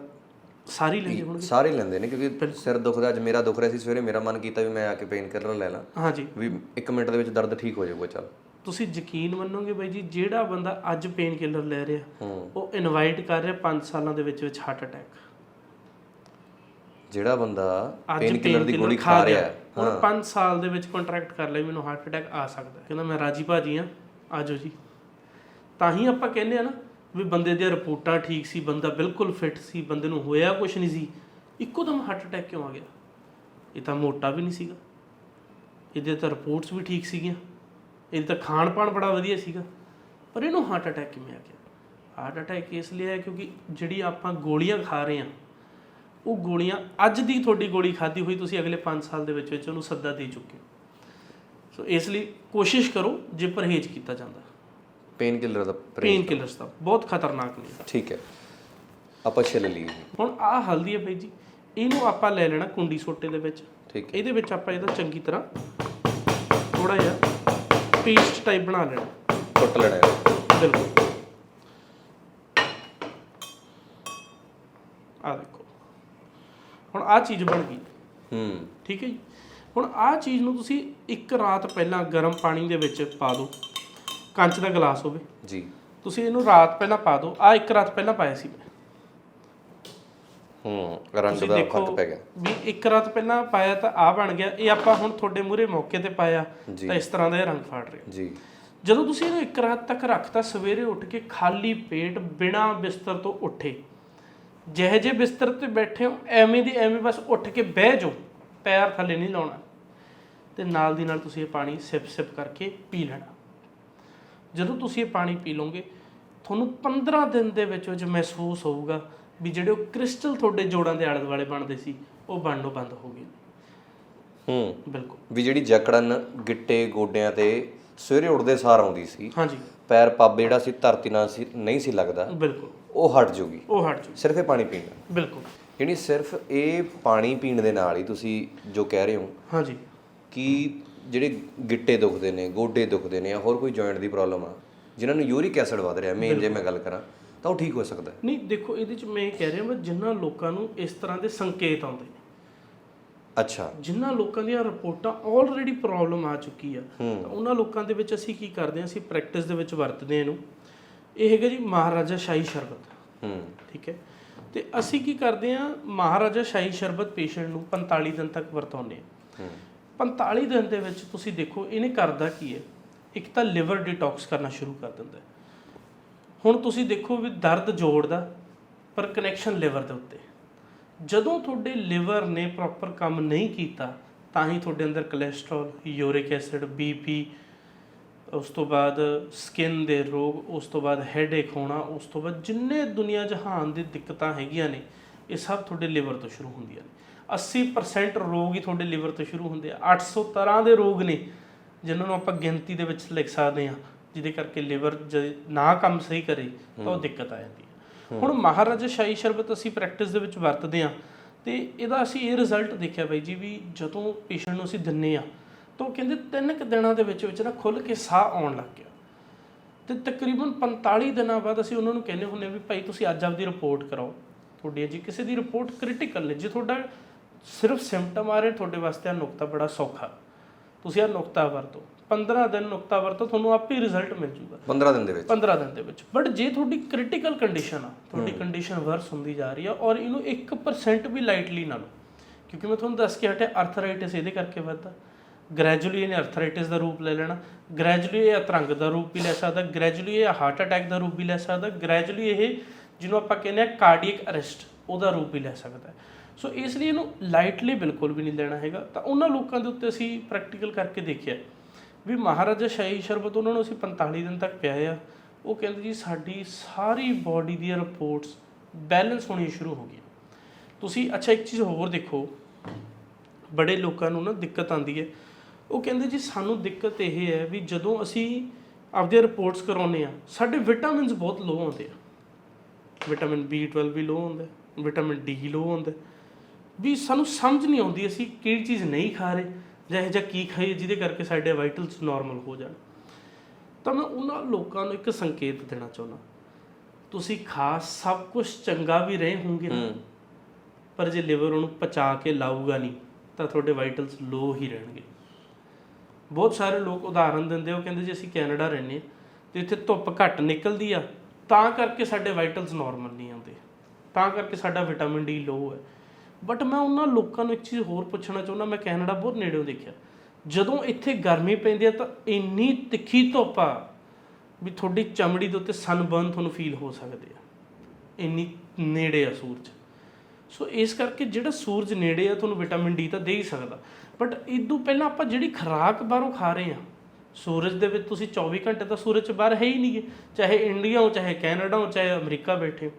ਸਾਰੀ ਲੈਂਦੇ ਹੋਣਗੇ। ਸਾਰੇ ਲੈਂਦੇ ਨੇ ਕਿਉਂਕਿ ਸਿਰ ਦੁਖਦਾ ਅੱਜ ਮੇਰਾ ਦੁਖ ਰਿਹਾ ਸੀ ਸਵੇਰੇ ਮੇਰਾ ਮਨ ਕੀਤਾ ਵੀ ਮੈਂ ਆ ਕੇ ਪੇਨ ਕਿਲਰ ਲੈ ਲਾਂ। ਹਾਂਜੀ। ਵੀ 1 ਮਿੰਟ ਦੇ ਵਿੱਚ ਦਰਦ ਠੀਕ ਹੋ ਜਾਊਗਾ ਚੱਲ। ਤੁਸੀਂ ਯਕੀਨ ਮੰਨੋਗੇ ਬਾਈ ਜੀ ਜਿਹੜਾ ਬੰਦਾ ਅੱਜ ਪੇਨ ਕਿਲਰ ਲੈ ਰਿਹਾ ਉਹ ਇਨਵਾਈਟ ਕਰ ਰਿਹਾ 5 ਸਾਲਾਂ ਦੇ ਵਿੱਚ ਵਿੱਚ ਹਾਰਟ ਅਟੈਕ ਜਿਹੜਾ ਬੰਦਾ ਪੇਨ ਕਿਲਰ ਦੀ ਗੋਲੀ ਖਾ ਰਿਹਾ ਹੁਣ 5 ਸਾਲ ਦੇ ਵਿੱਚ ਕੰਟਰੈਕਟ ਕਰ ਲਈ ਮੈਨੂੰ ਹਾਰਟ ਅਟੈਕ ਆ ਸਕਦਾ। ਕਹਿੰਦਾ ਮੈਂ ਰਾਜੀ ਭਾਜੀ ਆ ਆਜੋ ਜੀ। ਤਾਂ ਹੀ ਆਪਾਂ ਕਹਿੰਦੇ ਆ ਨਾ ਵੀ ਬੰਦੇ ਦੀਆਂ ਰਿਪੋਰਟਾਂ ਠੀਕ ਸੀ ਬੰਦਾ ਬਿਲਕੁਲ ਫਿੱਟ ਸੀ ਬੰਦੇ ਨੂੰ ਹੋਇਆ ਕੁਝ ਨਹੀਂ ਸੀ। ਇੱਕੋ ਦਮ ਹਾਰਟ ਅਟੈਕ ਕਿਉਂ ਆ ਗਿਆ? ਇਹ ਤਾਂ ਮੋਟਾ ਵੀ ਨਹੀਂ ਸੀਗਾ। ਇਹਦੇ ਤਾਂ ਰਿਪੋਰਟਸ ਵੀ ਠੀਕ ਸੀਗੀਆਂ। ਇਹਦੇ ਤਾਂ ਖਾਣ ਪਾਣ ਬੜਾ ਵਧੀਆ ਸੀਗਾ। ਪਰ ਇਹਨੂੰ ਹਾਰਟ ਅਟੈਕ ਕਿਵੇਂ ਆ ਗਿਆ? ਹਾਰਟ ਅਟੈਕ ਇਸ ਲਈ ਹੈ ਕਿਉਂਕਿ ਜਿਹੜੀ ਆਪਾਂ ਗੋਲੀਆਂ ਖਾ ਰਹੇ ਹਾਂ ਉਹ ਗੋਲੀਆਂ ਅੱਜ ਦੀ ਤੁਹਾਡੀ ਗੋਲੀ ਖਾਦੀ ਹੋਈ ਤੁਸੀਂ ਅਗਲੇ 5 ਸਾਲ ਦੇ ਵਿੱਚ ਵਿੱਚ ਉਹਨੂੰ ਸੱਦਾ ਦੇ ਚੁੱਕੇ ਹੋ। ਸੋ ਇਸ ਲਈ ਕੋਸ਼ਿਸ਼ ਕਰੋ ਜੇ ਪਰਹੇਜ਼ ਕੀਤਾ ਜਾਂਦਾ। ਪੇਨ ਕਿਲਰ ਦਾ ਪੇਨ ਕਿਲਰਸ ਦਾ ਬਹੁਤ ਖਤਰਨਾਕ ਨੇ। ਠੀਕ ਹੈ। ਆਪਾਂ ਛਿੱਲ ਲਈਏ। ਹੁਣ ਆਹ ਹਲਦੀ ਹੈ ਬਾਈ ਜੀ ਇਹਨੂੰ ਆਪਾਂ ਲੈ ਲੈਣਾ ਕੁੰਡੀ ਸੋਟੇ ਦੇ ਵਿੱਚ। ਠੀਕ ਇਹਦੇ ਵਿੱਚ ਆਪਾਂ ਇਹਦਾ ਚੰਗੀ ਤਰ੍ਹਾਂ ਥੋੜਾ ਜਿਹਾ ਪੇਸਟ ਟਾਈਪ ਬਣਾ ਲੈਣਾ। ਕੁੱਟ ਲੈਣਾ ਬਿਲਕੁਲ। ਆਹ ਚੀਜ਼ ਬਣ ਗਈ। ਹੂੰ। ਠੀਕ ਹੈ ਜੀ। ਹੁਣ ਆਹ ਚੀਜ਼ ਨੂੰ ਤੁਸੀਂ ਇੱਕ ਰਾਤ ਪਹਿਲਾਂ ਗਰਮ ਪਾਣੀ ਦੇ ਵਿੱਚ ਪਾ ਦਿਓ। ਕੰਚ ਦਾ ਗਲਾਸ ਹੋਵੇ। ਜੀ। ਤੁਸੀਂ ਇਹਨੂੰ ਰਾਤ ਪਹਿਲਾਂ ਪਾ ਦਿਓ। ਆ ਇੱਕ ਰਾਤ ਪਹਿਲਾਂ ਪਾਇਆ ਸੀ ਮੈਂ। ਹੂੰ ਰੰਗ ਤੁਸੀਂ ਦਾ ਦੇਖੋ ਫ਼ਰਕ ਪੈ ਗਿਆ। ਵੀ ਇੱਕ ਰਾਤ ਪਹਿਲਾਂ ਪਾਇਆ ਤਾਂ ਆ ਬਣ ਗਿਆ। ਇਹ ਆਪਾਂ ਹੁਣ ਤੁਹਾਡੇ ਮੂਹਰੇ ਮੌਕੇ ਤੇ ਪਾਇਆ ਜੀ। ਤਾਂ ਇਸ ਤਰ੍ਹਾਂ ਦਾ ਇਹ ਰੰਗ ਫਾੜ ਰਿਹਾ। ਜੀ। ਜਦੋਂ ਤੁਸੀਂ ਇਹਨੂੰ ਇੱਕ ਰਾਤ ਤੱਕ ਰੱਖਤਾ ਸਵੇਰੇ ਉੱਠ ਕੇ ਖਾਲੀ ਪੇਟ ਬਿਨਾ ਬਿਸਤਰ ਤੋਂ ਉੱਠੇ। ਜਿਹੇ ਜੇ ਬਿਸਤਰ ਤੇ ਬੈਠੇ ਹੋ ਐਵੇਂ ਦੀ ਐਵੇਂ ਬਸ ਉੱਠ ਕੇ ਬਹਿ ਜਾਓ ਪੈਰ ਥੱਲੇ ਨਹੀਂ ਲਾਉਣਾ। ਤੇ ਨਾਲ ਦੀ ਨਾਲ ਤੁਸੀਂ ਇਹ ਪਾਣੀ ਸਿਪ ਸਿਪ ਕਰਕੇ ਪੀ ਲੈਣਾ। ਜਦੋਂ ਤੁਸੀਂ ਇਹ ਪਾਣੀ ਪੀ ਲਓਗੇ ਤੁਹਾਨੂੰ 15 ਦਿਨ ਦੇ ਵਿੱਚ ਵਿੱਚ ਮਹਿਸੂਸ ਹੋਊਗਾ ਵੀ ਜਿਹੜੇ ਉਹ ਕ੍ਰਿਸਟਲ ਤੁਹਾਡੇ ਜੋੜਾਂ ਦੇ ਆਲੇ ਦੁਆਲੇ ਬਣਦੇ ਸੀ ਉਹ ਬਣਨੋਂ ਬੰਦ ਹੋ ਗਏ। ਹੂੰ। ਬਿਲਕੁਲ। ਵੀ ਜਿਹੜੀ ਜਕੜਨ ਗਿੱਟੇ ਗੋਡਿਆਂ ਤੇ ਸਵੇਰੇ ਉੱਠਦੇ ਸਾਰ ਆਉਂਦੀ ਸੀ। ਹਾਂਜੀ। ਪੈਰ ਪੱਬ ਜਿਹੜਾ ਸੀ ਧਰਤੀ ਨਾਲ ਸੀ ਨਹੀਂ ਸੀ ਲੱਗਦਾ। ਬਿਲਕੁਲ। ਉਹ ਹਟ ਜੂਗੀ। ਉਹ ਹਟ ਜੂ ਸਿਰਫ ਇਹ ਪਾਣੀ ਪੀਣ ਬਿਲਕੁਲ। ਯਾਨੀ ਸਿਰਫ ਇਹ ਪਾਣੀ ਪੀਣ ਦੇ ਨਾਲ ਹੀ ਤੁਸੀਂ ਜੋ ਕਹਿ ਰਹੇ ਹੋ ਹਾਂਜੀ। ਕਿ ਜਿਹੜੇ ਗਿੱਟੇ ਦੁਖਦੇ ਨੇ ਗੋਡੇ ਦੁਖਦੇ ਨੇ ਜਾਂ ਹੋਰ ਕੋਈ ਜੁਆਇੰਟ ਦੀ ਪ੍ਰੋਬਲਮ ਆ ਜਿਨ੍ਹਾਂ ਨੂੰ ਯੂਰਿਕ ਐਸਿਡ ਵਧ ਰਿਹਾ ਮੇਨ ਜੇ ਮੈਂ ਗੱਲ ਕਰਾਂ ਤਾਂ ਉਹ ਠੀਕ ਹੋ ਸਕਦਾ। ਨਹੀਂ ਦੇਖੋ ਇਹਦੇ ਚ ਮੈਂ ਇਹ ਕਹਿ ਰਿਹਾ ਮੈਂ ਜਿਨ੍ਹਾਂ ਲੋਕਾਂ ਨੂੰ ਇਸ ਤਰ੍ਹਾਂ ਦੇ ਸੰਕੇਤ ਆਉਂਦੇ ਨੇ ਅੱਛਾ। ਜਿਨ੍ਹਾਂ ਲੋਕਾਂ ਦੀਆਂ ਰਿਪੋਰਟਾਂ ਆਲਰੇਡੀ ਪ੍ਰੋਬਲਮ ਆ ਚੁੱਕੀ ਆ ਤਾਂ ਉਹਨਾਂ ਲੋਕਾਂ ਦੇ ਵਿੱਚ ਅਸੀਂ ਕੀ ਕਰਦੇ ਹਾਂ ਅਸੀਂ ਪ੍ਰੈਕਟਿਸ ਦੇ ਵਿੱਚ ਵਰਤਦੇ ਹਾਂ ਇਹਨੂੰ। ਇਹ ਹੈਗਾ ਜੀ ਮਹਾਰਾਜਾ ਸ਼ਾਹੀ ਸ਼ਰਬਤ। ਹੂੰ। ਠੀਕ ਹੈ? ਤੇ ਅਸੀਂ ਕੀ ਕਰਦੇ ਹਾਂ ਮਹਾਰਾਜਾ ਸ਼ਾਹੀ ਸ਼ਰਬਤ ਪੇਸ਼ੈਂਟ ਨੂੰ 45 ਦਿਨ ਤੱਕ ਵਰਤਾਉਂਦੇ ਹਾਂ। ਹੂੰ। 45 ਦਿਨ ਦੇ ਵਿੱਚ ਤੁਸੀਂ ਦੇਖੋ ਇਹਨੇ ਕਰਦਾ ਕੀ ਹੈ? ਇੱਕ ਤਾਂ ਲਿਵਰ ਡਿਟੌਕਸ ਕਰਨਾ ਸ਼ੁਰੂ ਕਰ ਦਿੰਦਾ ਹੁਣ ਤੁਸੀਂ ਦੇਖੋ ਵੀ ਦਰਦ ਜੋੜ ਦਾ ਪਰ ਕਨੈਕਸ਼ਨ ਲਿਵਰ ਦੇ ਉੱਤੇ। ਜਦੋਂ ਤੁਹਾਡੇ ਲਿਵਰ ਨੇ ਪ੍ਰੋਪਰ ਕੰਮ ਨਹੀਂ ਕੀਤਾ ਤਾਂ ਹੀ ਤੁਹਾਡੇ ਅੰਦਰ ਕੋਲੇਸਟ੍ਰੋਲ ਯੂਰਿਕ ਐਸਿਡ ਬੀਪੀ ਉਸ ਤੋਂ ਬਾਅਦ ਸਕਿਨ ਦੇ ਰੋਗ ਉਸ ਤੋਂ ਬਾਅਦ ਹੈਡੇਕ ਹੋਣਾ ਉਸ ਤੋਂ ਬਾਅਦ ਜਿੰਨੇ ਦੁਨੀਆ ਜਹਾਨ ਦੀ ਦਿੱਕਤਾਂ ਹੈਗੀਆਂ ਨੇ ਇਹ ਸਭ ਤੁਹਾਡੇ ਲਿਵਰ ਤੋਂ ਸ਼ੁਰੂ ਹੁੰਦੀਆਂ ਨੇ। 80% ਰੋਗ ਹੀ ਤੁਹਾਡੇ ਲਿਵਰ ਤੋਂ ਸ਼ੁਰੂ ਹੁੰਦੇ ਆ। 800 ਤਰ੍ਹਾਂ ਦੇ ਰੋਗ ਨੇ ਜਿਨ੍ਹਾਂ ਨੂੰ ਆਪਾਂ ਗਿਣਤੀ ਦੇ ਵਿੱਚ ਲਿਖ ਸਕਦੇ ਹਾਂ ਜਿਹਦੇ ਕਰਕੇ ਲਿਵਰ ਜੇ ਨਾ ਕੰਮ ਸਹੀ ਕਰੇ ਤਾਂ ਉਹ ਦਿੱਕਤ ਆ ਜਾਂਦੀ ਹੁਣ ਮਹਾਰਾਜਾ ਸ਼ਾਹੀ ਸ਼ਰਬਤ ਅਸੀਂ ਪ੍ਰੈਕਟਿਸ ਦੇ ਵਿੱਚ ਵਰਤਦੇ ਹਾਂ, ਤੇ ਇਹਦਾ ਅਸੀਂ ਇਹ ਰਿਜ਼ਲਟ ਦੇਖਿਆ ਬਾਈ ਜੀ ਵੀ ਜਦੋਂ ਪੇਸ਼ੈਂਟ ਨੂੰ ਅਸੀਂ ਦਿੰਨੇ ਆ ਤਾਂ ਉਹ ਕਹਿੰਦੇ ਤਿੰਨ ਕੁ ਦਿਨਾਂ ਦੇ ਵਿੱਚ ਵਿੱਚ ਨਾ ਖੁੱਲ ਕੇ ਸਾਹ ਆਉਣ ਲੱਗ ਗਿਆ। ਤੇ ਤਕਰੀਬਨ 45 ਦਿਨਾਂ ਬਾਅਦ ਅਸੀਂ ਉਹਨਾਂ ਨੂੰ ਕਹਿੰਦੇ ਹੁੰਦੇ ਹਾਂ ਵੀ ਭਾਈ ਤੁਸੀਂ ਅੱਜ ਆਪਦੀ ਰਿਪੋਰਟ ਕਰਾਓ। ਤੁਹਾਡੀ ਜੀ ਕਿਸੇ ਦੀ ਰਿਪੋਰਟ ਕ੍ਰਿਟੀਕਲ ਨੇ ਜੇ ਤੁਹਾਡਾ ਸਿਰਫ ਸਿੰਪਟਮ ਆ ਰਹੇ, ਤੁਹਾਡੇ ਵਾਸਤੇ ਆ ਨੁਕਤਾ ਬੜਾ ਸੌਖਾ। ਤੁਸੀਂ ਆ ਨੁਕਤਾ ਵਰਤੋ। 15 ਦਿਨ ਨੁਕਤਾ ਵਰਤੋ ਤੁਹਾਨੂੰ ਆਪੇ ਰਿਜ਼ਲਟ ਮਿਲ ਜੂਗਾ। 15 ਦਿਨ ਦੇ ਵਿੱਚ। 15 ਦਿਨ ਦੇ ਵਿੱਚ। ਬਟ ਜੇ ਤੁਹਾਡੀ ਕ੍ਰਿਟੀਕਲ ਕੰਡੀਸ਼ਨ ਆ ਤੁਹਾਡੀ ਕੰਡੀਸ਼ਨ ਵਰਸ ਹੁੰਦੀ ਜਾ ਰਹੀ ਆ ਔਰ ਇਹਨੂੰ 1% ਵੀ ਲਾਈਟਲੀ ਨਾ ਲਓ। ਕਿਉਂਕਿ ਮੈਂ ਤੁਹਾਨੂੰ ਦੱਸ ਕੇ ਹਟਿਆ ਆਰਥਰਾਈਟਿਸ ਇਹਦੇ ਕਰਕੇ ਵੱਧਦਾ। ਗ੍ਰੈਜੂਅਲੀ ਇਹਨੇ ਆਰਥਰਾਈਟਿਸ ਦਾ ਰੂਪ ਲੈ ਲੈਣਾ। ਗ੍ਰੈਜੂਅਲੀ ਇਹ ਅਤਰੰਗ ਦਾ ਰੂਪ ਵੀ ਲੈ ਸਕਦਾ। ਗ੍ਰੈਜੂਅਲੀ ਇਹ ਹਾਰਟ ਅਟੈਕ ਦਾ ਰੂਪ ਵੀ ਲੈ ਸਕਦਾ। ਗ੍ਰੈਜੂਅਲੀ ਇਹ ਜਿਹਨੂੰ ਆਪਾਂ ਕਹਿੰਦੇ ਆ ਕਾਰਡੀਅਕ ਅਰੈਸਟ ਉਹਦਾ ਰੂਪ ਵੀ ਲੈ ਸਕਦਾ। ਹੈ। ਸੋ ਇਸ ਲਈ ਇਹਨੂੰ ਲਾਈਟਲੀ ਬਿਲਕੁਲ ਵੀ ਨਹੀਂ ਲੈਣਾ ਹੈਗਾ। ਤਾਂ ਉਹਨਾਂ ਲੋਕਾਂ ਦੇ ਉੱਤੇ ਅਸੀਂ ਪ੍ਰੈਕਟੀਕਲ ਕਰਕੇ ਦੇਖਿਆ। ਵੀ ਮਹਾਰਾਜਾ ਸ਼ਾਹੀ ਸ਼ਰਬਤ ਉਹਨਾਂ ਨੂੰ ਅਸੀਂ 45 ਦਿਨ ਤੱਕ ਪਿਆਏ ਆ। ਉਹ ਕਹਿੰਦੇ ਜੀ, ਸਾਡੀ ਸਾਰੀ ਬਾਡੀ ਦੀਆਂ ਰਿਪੋਰਟਸ ਬੈਲੈਂਸ ਹੋਣੀ ਸ਼ੁਰੂ ਹੋ ਗਈਆਂ। ਤੁਸੀਂ ਅੱਛਾ, ਇੱਕ ਚੀਜ਼ ਹੋਰ ਦੇਖੋ। ਬੜੇ ਲੋਕਾਂ ਨੂੰ ਨਾ ਦਿੱਕਤ ਆਉਂਦੀ ਹੈ। ਉਹ ਕਹਿੰਦੇ ਜੀ, ਸਾਨੂੰ ਦਿੱਕਤ ਇਹ ਹੈ ਵੀ ਜਦੋਂ ਅਸੀਂ ਆਪਦੀਆਂ ਰਿਪੋਰਟਸ ਕਰਾਉਂਦੇ ਆ ਸਾਡੇ ਵਿਟਾਮਿਨਸ ਬਹੁਤ ਲੋ ਆਉਂਦੇ ਆ। ਵਿਟਾਮਿਨ B12 ਵੀ ਲੋ ਹੁੰਦਾ ਵਿਟਾਮਿਨ ਡੀ ਲੋ ਹੁੰਦਾ ਵੀ ਸਾਨੂੰ ਸਮਝ ਨਹੀਂ ਆਉਂਦੀ ਅਸੀਂ ਕਿਹੜੀ ਚੀਜ਼ ਨਹੀਂ ਖਾ ਰਹੇ। ਜਾਂ ਇਹ ਜਾਂ ਕੀ ਖਾਈਏ ਜਿਹਦੇ ਕਰਕੇ ਸਾਡੇ ਵਾਈਟਲਸ ਨਾਰਮਲ ਹੋ ਜਾਣ। ਤਾਂ ਮੈਂ ਉਹਨਾਂ ਲੋਕਾਂ ਨੂੰ ਇੱਕ ਸੰਕੇਤ ਦੇਣਾ ਚਾਹੁੰਦਾ। ਤੁਸੀਂ ਖਾ ਸਭ ਕੁਝ ਚੰਗਾ ਵੀ ਰਹੇ ਹੋਣਗੇ ਨਾ, ਪਰ ਜੇ ਲਿਵਰ ਉਹਨੂੰ ਪਚਾ ਕੇ ਲਾਊਗਾ ਨਹੀਂ ਤਾਂ ਤੁਹਾਡੇ ਵਾਈਟਲਸ ਲੋ ਹੀ ਰਹਿਣਗੇ। ਬਹੁਤ ਸਾਰੇ ਲੋਕ ਉਦਾਹਰਨ ਦਿੰਦੇ ਉਹ ਕਹਿੰਦੇ ਜੀ ਅਸੀਂ ਕੈਨੇਡਾ ਰਹਿੰਦੇ ਤੇ ਇੱਥੇ ਧੁੱਪ ਘੱਟ ਨਿਕਲਦੀ ਆ ਤਾਂ ਕਰਕੇ ਸਾਡੇ ਵਾਈਟਲਸ ਨਾਰਮਲ ਨਹੀਂ ਆਉਂਦੇ। ਤਾਂ ਕਰਕੇ ਸਾਡਾ ਵਿਟਾਮਿਨ ਡੀ ਲੋ ਹੈ। ਬਟ ਮੈਂ ਉਹਨਾਂ ਲੋਕਾਂ ਨੂੰ ਇੱਕ ਚੀਜ਼ ਹੋਰ ਪੁੱਛਣਾ ਚਾਹੁੰਦਾ, ਮੈਂ ਕੈਨੇਡਾ ਬਹੁਤ ਨੇੜਿਓਂ ਦੇਖਿਆ। ਜਦੋਂ ਇੱਥੇ ਗਰਮੀ ਪੈਂਦੀ ਹੈ ਤਾਂ ਇੰਨੀ ਤਿੱਖੀ ਧੁੱਪ ਆ ਵੀ ਤੁਹਾਡੀ ਚਮੜੀ ਦੇ ਉੱਤੇ ਸਨਬਰਨ ਤੁਹਾਨੂੰ ਫੀਲ ਹੋ ਸਕਦੇ ਆ। ਇੰਨੀ ਨੇੜੇ ਆ ਸੂਰਜ। ਸੋ ਇਸ ਕਰਕੇ ਜਿਹੜਾ ਸੂਰਜ ਨੇੜੇ ਆ, ਤੁਹਾਨੂੰ ਵਿਟਾਮਿਨ ਡੀ ਤਾਂ ਦੇ ਹੀ ਸਕਦਾ। ਬਟ ਇਦੋਂ ਪਹਿਲਾਂ ਆਪਾਂ ਜਿਹੜੀ ਖੁਰਾਕ ਬਾਹਰੋਂ ਖਾ ਰਹੇ ਆ, ਸੂਰਜ ਦੇ ਵਿੱਚ ਤੁਸੀਂ 24 ਘੰਟੇ ਤਾਂ ਸੂਰਜ 'ਚ ਬਾਹਰ ਹੈ ਹੀ ਨਹੀਂਗੇ ਚਾਹੇ ਇੰਡੀਆ ਹੋ, ਚਾਹੇ ਕੈਨੇਡਾ ਹੋ, ਚਾਹੇ ਅਮਰੀਕਾ ਬੈਠੇ ਹੋ।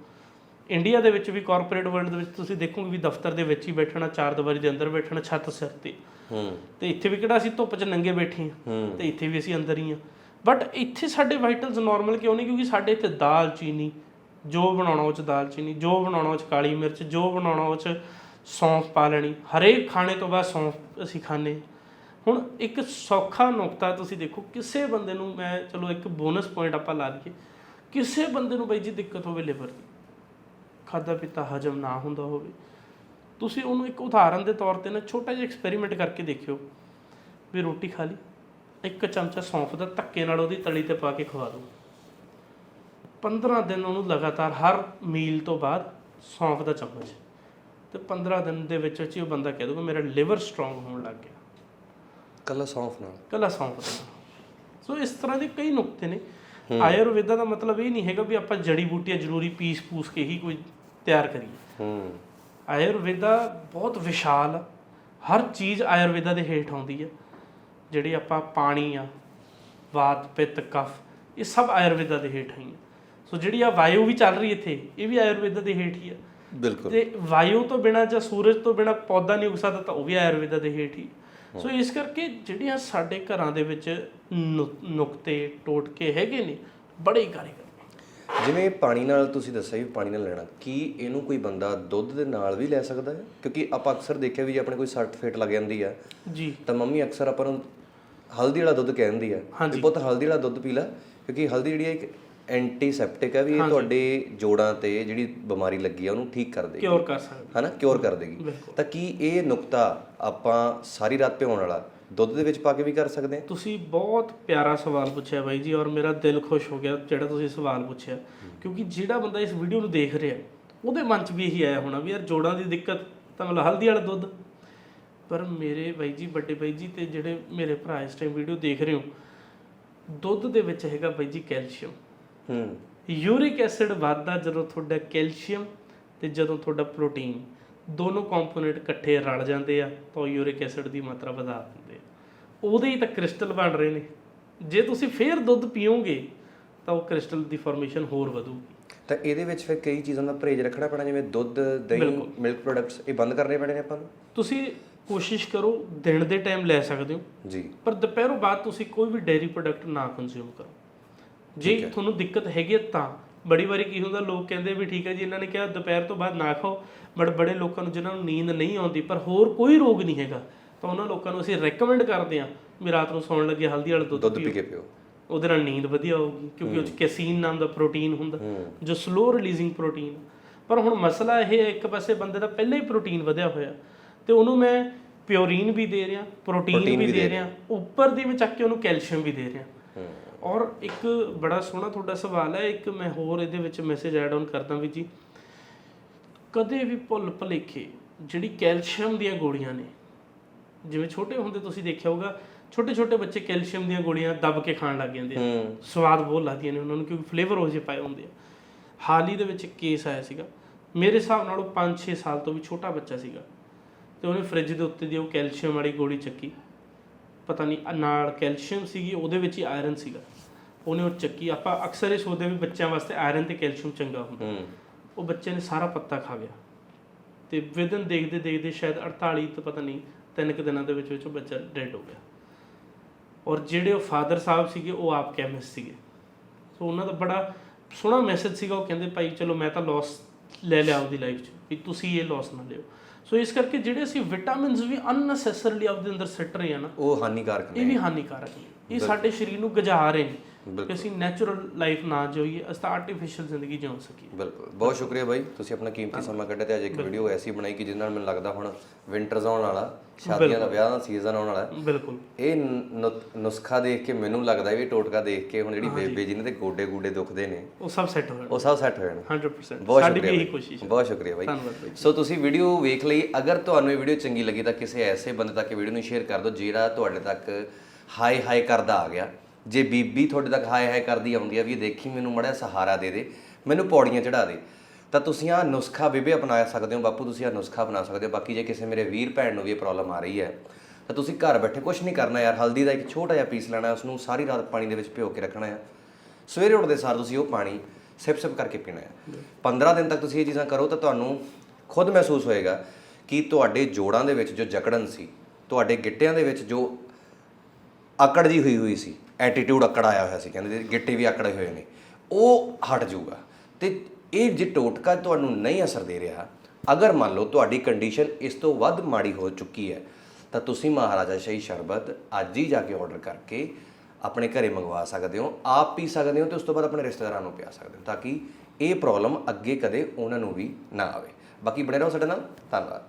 ਇੰਡੀਆ ਦੇ ਵਿੱਚ ਵੀ ਕਾਰਪੋਰੇਟ ਵਰਲਡ ਦੇ ਵਿੱਚ ਤੁਸੀਂ ਦੇਖੋਗੇ ਵੀ ਦਫ਼ਤਰ ਦੇ ਵਿੱਚ ਹੀ ਬੈਠਣਾ ਚਾਰ ਦੀਵਾਰੀ ਦੇ ਅੰਦਰ ਬੈਠਣਾ ਛੱਤ ਸਿਰ ਤੇ। ਹੂੰ। ਤੇ ਇੱਥੇ ਵੀ ਕਿਹੜਾ ਅਸੀਂ ਧੁੱਪ 'ਚ ਨੰਗੇ ਬੈਠੇ ਹਾਂ। ਹੂੰ। ਤੇ ਇੱਥੇ ਵੀ ਅਸੀਂ ਅੰਦਰ ਹੀ ਆ ਬਟ ਇੱਥੇ ਸਾਡੇ ਵਾਈਟਲਸ ਨਾਰਮਲ ਕਿਉਂ ਨਹੀਂ ਕਿਉਂਕਿ ਸਾਡੇ ਇੱਥੇ ਦਾਲ ਚੀਨੀ ਜੋ ਬਣਾਉਣਾ ਉਹ ਚ ਦਾਲ ਚੀਨੀ ਜੋ ਬਣਾਉਣਾ ਉਹ ਚ ਕਾਲੀ ਮਿਰਚ ਜੋ ਬਣਾਉਣਾ ਉਹ ਚ ਸੌਂਫ ਪਾ ਲੈਣੀ। ਹਰੇਕ ਖਾਣੇ ਤੋਂ ਬਾਅਦ ਸੌਂਫ ਅਸੀਂ ਖਾਣੇ ਹੁਣ ਇੱਕ ਸੌਖਾ ਨੁਕਤਾ ਤੁਸੀਂ ਦੇਖੋ ਕਿਸੇ ਬੰਦੇ ਨੂੰ ਮੈਂ ਚਲੋ ਇੱਕ ਬੋਨਸ ਪੁਆਇੰਟ ਆਪਾਂ ਲਾ ਲਈਏ। ਕਿਸੇ ਬੰਦੇ ਨੂੰ ਬਈ ਜੀ ਦਿੱਕਤ ਹੋਵੇ ਲਿਵਰ ਦੀ। ਖਾਦਾ ਪੀਤਾ ਹਜਮ ਨਾ ਹੁੰਦਾ ਹੋਵੇ। ਤੁਸੀਂ ਉਹਨੂੰ ਇੱਕ ਉਦਾਹਰਨ ਦੇ ਤੌਰ ਤੇ ਨਾ ਛੋਟਾ ਜਿਹਾ ਐਕਸਪੈਰੀਮੈਂਟ ਕਰਕੇ ਦੇਖਿਓ। ਵੀ ਰੋਟੀ ਖਾ ਲਈ ਇੱਕ ਚਮਚਾ ਸੌਂਫ ਦਾ ਧੱਕੇ ਨਾਲ ਉਹਦੀ ਤਲੀ ਤੇ ਪਾ ਕੇ ਖਵਾ ਦਿਓ 15 ਦਿਨ ਉਹਨੂੰ ਲਗਾਤਾਰ ਹਰ ਮੀਲ ਤੋਂ ਬਾਅਦ ਸੌਂਫ ਦਾ ਚਮਚ। ਤੇ 15 ਦਿਨ ਦੇ ਵਿੱਚ ਉਹ ਬੰਦਾ ਕਹਿ ਦੂਗਾ ਮੇਰਾ ਲਿਵਰ ਸਟਰੋਂਗ ਹੋਣ ਲੱਗ ਗਿਆ। ਕੱਲਾ ਸੌਂਫ ਨਾਲ? ਕੱਲਾ ਸੌਂਫ ਨਾਲ। ਸੋ ਇਸ ਤਰ੍ਹਾਂ ਦੇ ਕਈ ਨੁਕਤੇ ਨੇ। ਆਯੁਰਵੇਦਾ ਦਾ ਮਤਲਬ ਇਹ ਨਹੀਂ ਹੈਗਾ ਵੀ ਆਪਾਂ ਜੜੀ ਬੂਟੀਆਂ ਜ਼ਰੂਰੀ ਪੀਸ ਪੂਸ ਕੇ ਹੀ ਕੋਈ ਤਿਆਰ ਕਰੀਏ। ਹੂੰ। ਆਯੁਰਵੇਦਾ ਬਹੁਤ ਵਿਸ਼ਾਲ ਆ। ਹਰ ਚੀਜ਼ ਆਯੁਰਵੇਦਾ ਦੇ ਹੇਠ ਆਉਂਦੀ ਹੈ ਜਿਹੜੀ ਆਪਾਂ ਪਾਣੀ ਆ ਵਾਤ ਪਿੱਤ ਕਫ ਇਹ ਸਭ ਆਯੁਰਵੇਦਾ ਦੇ ਹੇਠ ਆਈਆਂ। ਸੋ ਜਿਹੜੀ ਆ ਵਾਯੂ ਵੀ ਚੱਲ ਰਹੀ ਇੱਥੇ ਇਹ ਵੀ ਆਯੁਰਵੇਦਾ ਦੇ ਹੇਠ ਹੀ ਆ। ਬਿਲਕੁਲ। ਤੇ ਵਾਯੂ ਤੋਂ ਬਿਨਾ ਜਾਂ ਸੂਰਜ ਤੋਂ ਬਿਨਾ ਪੌਦਾ ਨਹੀਂ ਉਗ ਸਕਦਾ ਤਾਂ ਉਹ ਵੀ ਆਯੁਰਵੇਦਾ ਦੇ ਹੇਠ ਹੀ। ਸੋ ਇਸ ਕਰਕੇ ਜਿਹੜੀਆਂ ਸਾਡੇ ਘਰਾਂ ਦੇ ਵਿੱਚ ਨੁ- ਨੁਕਤੇ ਟੋਟਕੇ ਹੈਗੇ ਨੇ ਬੜੇ ਹੀ ਕਾਰੀਗਰ। ਜਿਵੇਂ ਪਾਣੀ ਨਾਲ ਤੁਸੀਂ ਦੱਸਿਆ ਵੀ ਪਾਣੀ ਨਾਲ ਲੈਣਾ ਕੀ ਇਹਨੂੰ ਕੋਈ ਬੰਦਾ ਦੁੱਧ ਦੇ ਨਾਲ ਵੀ ਲੈ ਸਕਦਾ ਹੈ? ਕਿਉਂਕਿ ਆਪਾਂ ਅਕਸਰ ਦੇਖਿਆ ਵੀ ਜੇ ਆਪਣੇ ਕੋਈ ਸੱਟ ਫੇਟ ਲੱਗ ਜਾਂਦੀ ਆ ਜੀ। ਤਾਂ ਮੰਮੀ ਅਕਸਰ ਆਪਾਂ ਨੂੰ ਹਲਦੀ ਵਾਲਾ ਦੁੱਧ ਕਹਿੰਦੀ ਆ। ਵੀ ਪੁੱਤ ਹਲਦੀ ਵਾਲਾ ਦੁੱਧ ਪੀ ਲੈ ਕਿਉਂਕਿ ਹਲਦੀ ਜਿਹੜੀ ਹੈ ਇੱਕ ਐਂਟੀਸੈਪਟਿਕ ਹੈ ਵੀ ਇਹ ਤੁਹਾਡੇ ਜੋੜਾਂ ਤੇ ਜਿਹੜੀ ਬਿਮਾਰੀ ਲੱਗੀ ਆ ਉਹਨੂੰ ਠੀਕ ਕਰ ਦੇਗੀ। ਕਿਉਰ ਕਰ ਸਕਦੇ। ਹਨਾ? ਕਿਉਰ ਕਰ ਦੇਗੀ। ਤਾਂ ਕੀ ਇਹ ਨੁਕਤਾ ਆਪਾਂ ਸਾਰੀ ਰਾਤ ਭਿਉਣ ਵਾਲਾ ਦੁੱਧ ਦੇ ਵਿੱਚ ਪਾ ਕੇ ਵੀ ਕਰ ਸਕਦੇ ਹਾਂ? ਤੁਸੀਂ ਬਹੁਤ ਪਿਆਰਾ ਸਵਾਲ ਪੁੱਛਿਆ ਬਾਈ ਜੀ ਔਰ ਮੇਰਾ ਦਿਲ ਖੁਸ਼ ਹੋ ਗਿਆ ਜਿਹੜਾ ਤੁਸੀਂ ਸਵਾਲ ਪੁੱਛਿਆ। ਕਿਉਂਕਿ ਜਿਹੜਾ ਬੰਦਾ ਇਸ ਵੀਡੀਓ ਨੂੰ ਦੇਖ ਰਿਹਾ ਉਹਦੇ ਮਨ 'ਚ ਵੀ ਇਹੀ ਆਇਆ ਹੋਣਾ ਵੀ ਯਾਰ ਜੋੜਾਂ ਦੀ ਦਿੱਕਤ ਤਾਂ ਮਤਲਬ ਹਲਦੀ ਵਾਲਾ ਦੁੱਧ। ਪਰ ਮੇਰੇ ਬਾਈ ਜੀ ਵੱਡੇ ਬਾਈ ਜੀ ਤੇ ਜਿਹੜੇ ਮੇਰੇ ਭਰਾ ਇਸ ਟਾਈਮ ਵੀਡੀਓ ਦੇਖ ਰਹੇ ਹੋ ਦੁੱਧ ਦੇ ਵਿੱਚ ਹੈਗਾ ਬਾਈ ਜੀ ਕੈਲਸ਼ੀਅਮ। ਹੂੰ। ਯੂਰਿਕ ਐਸਿਡ ਵੱਧਦਾ ਜਦੋਂ ਤੁਹਾਡਾ ਕੈਲਸ਼ੀਅਮ ਤੇ ਜਦੋਂ ਤੁਹਾਡਾ ਪ੍ਰੋਟੀਨ। ਦੋਨੋਂ ਕੰਪੋਨੈਂਟ ਇਕੱਠੇ ਰਲ ਜਾਂਦੇ ਆ ਤਾਂ ਯੂਰਿਕ ਐਸਿਡ ਦੀ ਮਾਤਰਾ ਵਧਾ ਦਿੰਦੇ ਆ। ਉਹਦੇ ਹੀ ਤਾਂ ਕ੍ਰਿਸਟਲ ਬਣ ਰਹੇ ਨੇ। ਜੇ ਤੁਸੀਂ ਫੇਰ ਦੁੱਧ ਪੀਓਗੇ ਤਾਂ ਉਹ ਕ੍ਰਿਸਟਲ ਦੀ ਫਾਰਮੇਸ਼ਨ ਹੋਰ ਵਧੂਗੀ। ਤਾਂ ਇਹਦੇ ਵਿੱਚ ਫਿਰ ਕਈ ਚੀਜ਼ਾਂ ਦਾ ਪਰਹੇਜ਼ ਰੱਖਣਾ ਪੈਣਾ ਜਿਵੇਂ ਦੁੱਧ ਦਹੀਂ ਮਿਲਕ ਪ੍ਰੋਡਕਟਸ ਇਹ ਬੰਦ ਕਰਨੇ ਪੈਣੇ ਨੇ ਆਪਾਂ ਨੂੰ? ਤੁਸੀਂ ਕੋਸ਼ਿਸ਼ ਕਰੋ ਦਿਨ ਦੇ ਟਾਈਮ ਲੈ ਸਕਦੇ ਹੋ। ਜੀ। ਪਰ ਦੁਪਹਿਰੋਂ ਬਾਅਦ ਤੁਸੀਂ ਕੋਈ ਵੀ ਡੇਅਰੀ ਪ੍ਰੋਡਕਟ ਨਾ ਕੰਜ਼ਿਊਮ ਕਰੋ। ਜੇ ਤੁਹਾਨੂੰ ਦਿੱਕਤ ਹੈਗੀ ਤਾਂ ਬੜੀ ਵਾਰੀ ਕੀ ਹੁੰਦਾ ਲੋਕ ਕਹਿੰਦੇ ਵੀ ਠੀਕ ਹੈ ਜੀ ਇਹਨਾਂ ਨੇ ਕਿਹਾ ਦੁਪਹਿਰ ਤੋਂ ਬਾਅਦ ਨਾ ਖਾਓ ਬਟ ਬੜੇ ਲੋਕਾਂ ਨੂੰ ਜਿਨ੍ਹਾਂ ਨੂੰ ਨੀਂਦ ਨਹੀਂ ਆਉਂਦੀ ਪਰ ਹੋਰ ਕੋਈ ਰੋਗ ਨਹੀਂ ਹੈਗਾ। ਤਾਂ ਉਹਨਾਂ ਲੋਕਾਂ ਨੂੰ ਅਸੀਂ ਰეკਮੈਂਡ ਕਰਦੇ ਹਾਂ ਵੀ ਰਾਤ ਨੂੰ ਸੌਣ ਲੱਗੇ ਹਲਦੀ ਵਾਲਾ ਦੁੱਧ ਦੁੱਧ ਪੀ ਕੇ ਪਿਓ। ਉਹਦੇ ਨਾਲ ਨੀਂਦ ਵਧੀਆ ਆਊਗੀ ਕਿਉਂਕਿ ਉਹ ਚ ਕੈਸੀਨ ਨਾਮ ਦਾ ਪ੍ਰੋਟੀਨ ਹੁੰਦਾ ਜੋ ਸਲੋ ਰਿਲੀਜ਼ਿੰਗ ਪ੍ਰੋਟੀਨ ਪਰ ਹੁਣ ਮਸਲਾ ਇਹ ਹੈ ਇੱਕ ਪਾਸੇ ਬੰਦੇ ਦਾ ਪਹਿਲਾਂ ਹੀ ਪ੍ਰੋਟੀਨ ਵਧਿਆ ਹੋਇਆ ਤੇ ਉਹਨੂੰ ਮੈਂ ਪਿਓਰੀਨ ਵੀ ਦੇ ਰਿਹਾ ਪ੍ਰੋਟੀਨ ਵੀ ਦੇ ਰਿਹਾ ਉੱਪਰ ਦੀ ਮੈਂ ਚੱਕ ਕੇ ਉਹਨੂੰ ਕੈਲਸ਼ੀਅਮ ਵੀ ਦੇ ਰਿਹਾ। ਔਰ ਇੱਕ ਬੜਾ ਸੋਹਣਾ ਤੁਹਾਡਾ ਸਵਾਲ ਹੈ ਇੱਕ ਮੈਂ ਹੋਰ ਇਹਦੇ ਵਿੱਚ ਮੈਸੇਜ ਐਡ ਆਨ ਕਰਦਾ ਵੀ ਜੀ। ਕਦੇ ਵੀ ਭੁੱਲ ਭੁਲੇਖੇ ਜਿਹੜੀ ਕੈਲਸ਼ੀਅਮ ਦੀਆਂ ਗੋਲੀਆਂ ਨੇ ਜਿਵੇਂ ਛੋਟੇ ਹੁੰਦੇ ਤੁਸੀਂ ਦੇਖਿਆ ਹੋਗਾ ਛੋਟੇ ਛੋਟੇ ਬੱਚੇ ਕੈਲਸ਼ੀਅਮ ਦੀਆਂ ਗੋਲੀਆਂ ਦਬ ਕੇ ਖਾਣ ਲੱਗ ਜਾਂਦੇ ਆ। ਸਵਾਦ ਬਹੁਤ ਲੱਗਦੀਆਂ ਨੇ ਉਹਨਾਂ ਨੂੰ ਕਿਉਂਕਿ ਫਲੇਵਰ ਉਹ ਜਿਹੇ ਪਾਏ ਹੁੰਦੇ ਆ। ਹਾਲ ਹੀ ਦੇ ਵਿੱਚ ਕੇਸ ਆਇਆ ਸੀਗਾ। ਮੇਰੇ ਹਿਸਾਬ ਨਾਲ ਉਹ 5-6 ਸਾਲ ਤੋਂ ਵੀ ਛੋਟਾ ਬੱਚਾ ਸੀਗਾ। ਤੇ ਉਹਨੇ ਫ੍ਰਿਜ ਦੇ ਉੱਤੇ ਦੀ ਉਹ ਕੈਲਸ਼ੀਅਮ ਵਾਲੀ ਗੋਲੀ ਚੱਕੀ। ਪਤਾ ਨਹੀਂ ਨਾਲ ਕੈਲਸ਼ੀਅਮ ਸੀਗੀ ਉਹਦੇ ਵਿੱਚ ਹੀ ਆਇਰਨ ਸੀਗਾ। ਉਹਨੇ ਉਹ ਚੱਕੀ। ਆਪਾਂ ਅਕਸਰ ਇਹ ਸੋਚਦੇ ਵੀ ਬੱਚਿਆਂ ਵਾਸਤੇ ਆਇਰਨ ਤੇ ਕੈਲਸ਼ੀਅਮ ਚੰਗਾ ਹੁੰਦਾ। ਉਹ ਬੱਚੇ ਨੇ ਸਾਰਾ ਪੱਤਾ ਖਾ ਗਿਆ। ਤੇ ਵਿਦਨ ਦੇਖਦੇ ਦੇਖਦੇ ਸ਼ਾਇਦ 48 ਤੋਂ ਪਤਾ ਨਹੀਂ ਤਿੰਨ ਕੁ ਦਿਨਾਂ ਦੇ ਵਿੱਚ ਵਿੱਚ ਉਹ ਬੱਚਾ ਡੈਡ ਹੋ ਗਿਆ। ਔਰ ਜਿਹੜੇ ਉਹ ਫਾਦਰ ਸਾਹਿਬ ਸੀਗੇ ਉਹ ਆਪ ਕੈਮਿਸਟ ਸੀਗੇ। ਸੋ ਉਹਨਾਂ ਦਾ ਬੜਾ ਸੋਹਣਾ ਮੈਸੇਜ ਸੀਗਾ। ਉਹ ਕਹਿੰਦੇ ਭਾਈ ਚਲੋ ਮੈਂ ਤਾਂ ਲਾਸ ਲੈ ਲਿਆ ਉਹਦੀ ਲਾਈਫ 'ਚ ਵੀ ਤੁਸੀਂ ਇਹ ਲਾਸ ਨਾ ਲਿਓ। ਸੋ ਇਸ ਕਰਕੇ ਜਿਹੜੇ ਅਸੀਂ ਵਿਟਾਮਿਨਸ ਵੀ ਅਨਨੈਸੈਸਰਲੀ ਆਪਦੇ ਅੰਦਰ ਸਿੱਟ ਰਹੇ ਆ ਨਾ ਉਹ ਹਾਨੀਕਾਰਕ ਨੇ। ਇਹ ਵੀ ਹਾਨੀਕਾਰਕ ਨੇ। ਇਹ ਸਾਡੇ ਸਰੀਰ ਨੂੰ ਗਜਾ ਰਹੇ ਨੇ। ਕਿ ਅਸੀਂ ਨੈਚੁਰਲ ਲਾਈਫ ਨਾ ਜਿਉਈਏ ਅਸੀਂ ਤਾਂ ਆਰਟੀਫੀਸ਼ੀਅਲ ਜ਼ਿੰਦਗੀ ਜਿਉ ਸਕੀਏ। ਬਿਲਕੁਲ। ਬਹੁਤ ਸ਼ੁਕਰੀਆ ਬਾਈ। ਤੁਸੀਂ ਆਪਣਾ ਕੀਮਤੀ ਸਮਾਂ ਕੱਢਿਆ ਤੇ ਅੱਜ ਇੱਕ ਵੀਡੀਓ ਐਸੀ ਬਣਾਈ ਕਿ ਜਿਹਦੇ ਨਾਲ ਮੈਨੂੰ ਲੱਗਦਾ ਹੁਣ ਵਿੰਟਰਸ ਆਉਣ ਵਾਲਾ ਸ਼ਾਦੀਆਂ ਦਾ ਵਿਆਹ ਦਾ ਸੀਜ਼ਨ ਆਉਣ ਵਾਲਾ। ਬਿਲਕੁਲ। ਇਹ ਨੁਸਖਾ ਦੇਖ ਕੇ ਮੈਨੂੰ ਲੱਗਦਾ ਵੀ ਟੋਟਕਾ ਦੇਖ ਕੇ ਹੁਣ ਜਿਹੜੀ ਬੇਬੇ ਜੀ ਨੇ ਤੇ ਗੋਡੇ ਗੂਡੇ ਦੁਖਦੇ ਨੇ ਉਹ ਸਭ ਸੈੱਟ ਹੋ ਜਾਣਾ। ਉਹ ਸਭ ਸੈੱਟ ਹੋ ਜਾਣ। 100% ਬਹੁਤ ਸਾਡੀ ਵੀ ਇਹੀ ਬਾਈ। ਕੋਸ਼ਿਸ਼ ਹੈ। ਬਹੁਤ ਸ਼ੁਕਰੀਆ ਬਾਈ। ਸੋ ਤੁਸੀਂ ਵੀਡੀਓ ਵੇਖ ਲਈ। ਅਗਰ ਤੁਹਾਨੂੰ ਇਹ ਵੀਡੀਓ ਚੰਗੀ ਲੱਗੀ ਤਾਂ ਕਿਸੇ ਐਸੇ ਬੰਦੇ ਤੱਕ ਇਹ ਵੀਡੀਓ ਨੂੰ ਸ਼ੇਅਰ ਕਰ ਦਿਓ ਜਿਹੜਾ ਤੁਹਾਡੇ ਤੱਕ ਹਾਈ ਹਾਈ ਕਰਦਾ ਆ ਗਿਆ। ਜੇ ਬੀਬੀ ਤੁਹਾਡੇ ਤੱਕ ਹਾਏ ਹਾਏ ਕਰਦੀ ਆਉਂਦੀ ਆ ਵੀ ਇਹ ਦੇਖੀ ਮੈਨੂੰ ਮੜਾ ਸਹਾਰਾ ਦੇ ਦੇ, ਮੈਨੂੰ ਪੌੜੀਆਂ ਚੜਾ ਦੇ। ਤਾਂ ਤੁਸੀਂ ਆ ਨੁਸਖਾ ਬੇਬੇ ਅਪਣਾ ਸਕਦੇ ਹੋ, ਬਾਪੂ ਤੁਸੀਂ ਆ ਨੁਸਖਾ ਅਪਣਾ ਸਕਦੇ ਹੋ। ਬਾਕੀ ਜੇ ਕਿਸੇ ਮੇਰੇ ਵੀਰ ਭੈਣ ਨੂੰ ਵੀ ਇਹ ਪ੍ਰੋਬਲਮ ਆ ਰਹੀ ਹੈ, ਤਾਂ ਤੁਸੀਂ ਘਰ ਬੈਠੇ ਕੁਝ ਨਹੀਂ ਕਰਨਾ ਯਾਰ। ਹਲਦੀ ਦਾ ਇੱਕ ਛੋਟਾ ਜਿਹਾ ਪੀਸ ਲੈਣਾ ਉਸ ਨੂੰ ਸਾਰੀ ਰਾਤ ਪਾਣੀ ਦੇ ਵਿੱਚ ਭਿਓ ਕੇ ਰੱਖਣਾ ਹੈ। ਸਵੇਰੇ ਉੱਠਦੇ ਸਾਰ ਤੁਸੀਂ ਉਹ ਪਾਣੀ ਸਿਪ ਸਿਪ ਕਰਕੇ ਪੀਣਾ ਹੈ। 15 ਦਿਨ ਤੱਕ ਤੁਸੀਂ ਇਹ ਚੀਜ਼ਾਂ ਕਰੋ ਤਾਂ ਤੁਹਾਨੂੰ ਖੁਦ ਮਹਿਸੂਸ ਹੋਏਗਾ ਕਿ ਤੁਹਾਡੇ ਜੋੜਾਂ ਦੇ ਵਿੱਚ ਜੋ ਜਕੜਨ ਸੀ, ਤੁਹਾਡੇ ਗਿੱਟਿਆਂ ਦੇ ਵਿੱਚ ਜੋ ਅਕੜ ਜੀ ਹੋਈ ਹੋਈ ਸੀ ਐਟੀਟਿਊਡ ਅਕੜ ਆਇਆ ਹੋਇਆ ਸੀ, ਕਹਿੰਦੇ ਗਿੱਟੇ ਵੀ ਅਕੜੇ ਹੋਏ ਨੇ, ਉਹ ਹਟ ਜਾਊਗਾ। ਤੇ ਇਹ ਜੇ ਟੋਟਕਾ ਤੁਹਾਨੂੰ ਨਹੀਂ ਅਸਰ ਦੇ ਰਿਹਾ, ਅਗਰ ਮੰਨ ਲਓ ਤੁਹਾਡੀ ਕੰਡੀਸ਼ਨ ਇਸ ਤੋਂ ਵੱਧ ਮਾੜੀ ਹੋ ਚੁੱਕੀ ਹੈ, ਤਾਂ ਤੁਸੀਂ ਮਹਾਰਾਜਾ ਸ਼ਾਹੀ ਸ਼ਰਬਤ ਅੱਜ ਹੀ ਜਾ ਕੇ ਆਰਡਰ ਕਰਕੇ ਆਪਣੇ ਘਰੇ ਮੰਗਵਾ ਸਕਦੇ ਹੋ, ਆਪ ਪੀ ਸਕਦੇ ਹੋ ਤੇ ਉਸ ਤੋਂ ਬਾਅਦ ਆਪਣੇ ਰਿਸ਼ਤੇਦਾਰਾਂ ਨੂੰ ਪਿਆ ਸਕਦੇ ਹੋ, ਤਾਂ ਕਿ ਇਹ ਪ੍ਰੋਬਲਮ ਅੱਗੇ ਕਦੇ ਉਹਨਾਂ ਨੂੰ ਵੀ ਨਾ ਆਵੇ। ਬਾਕੀ ਬਣੇ ਰਹੋ ਸਾਡੇ ਨਾਲ, ਧੰਨਵਾਦ।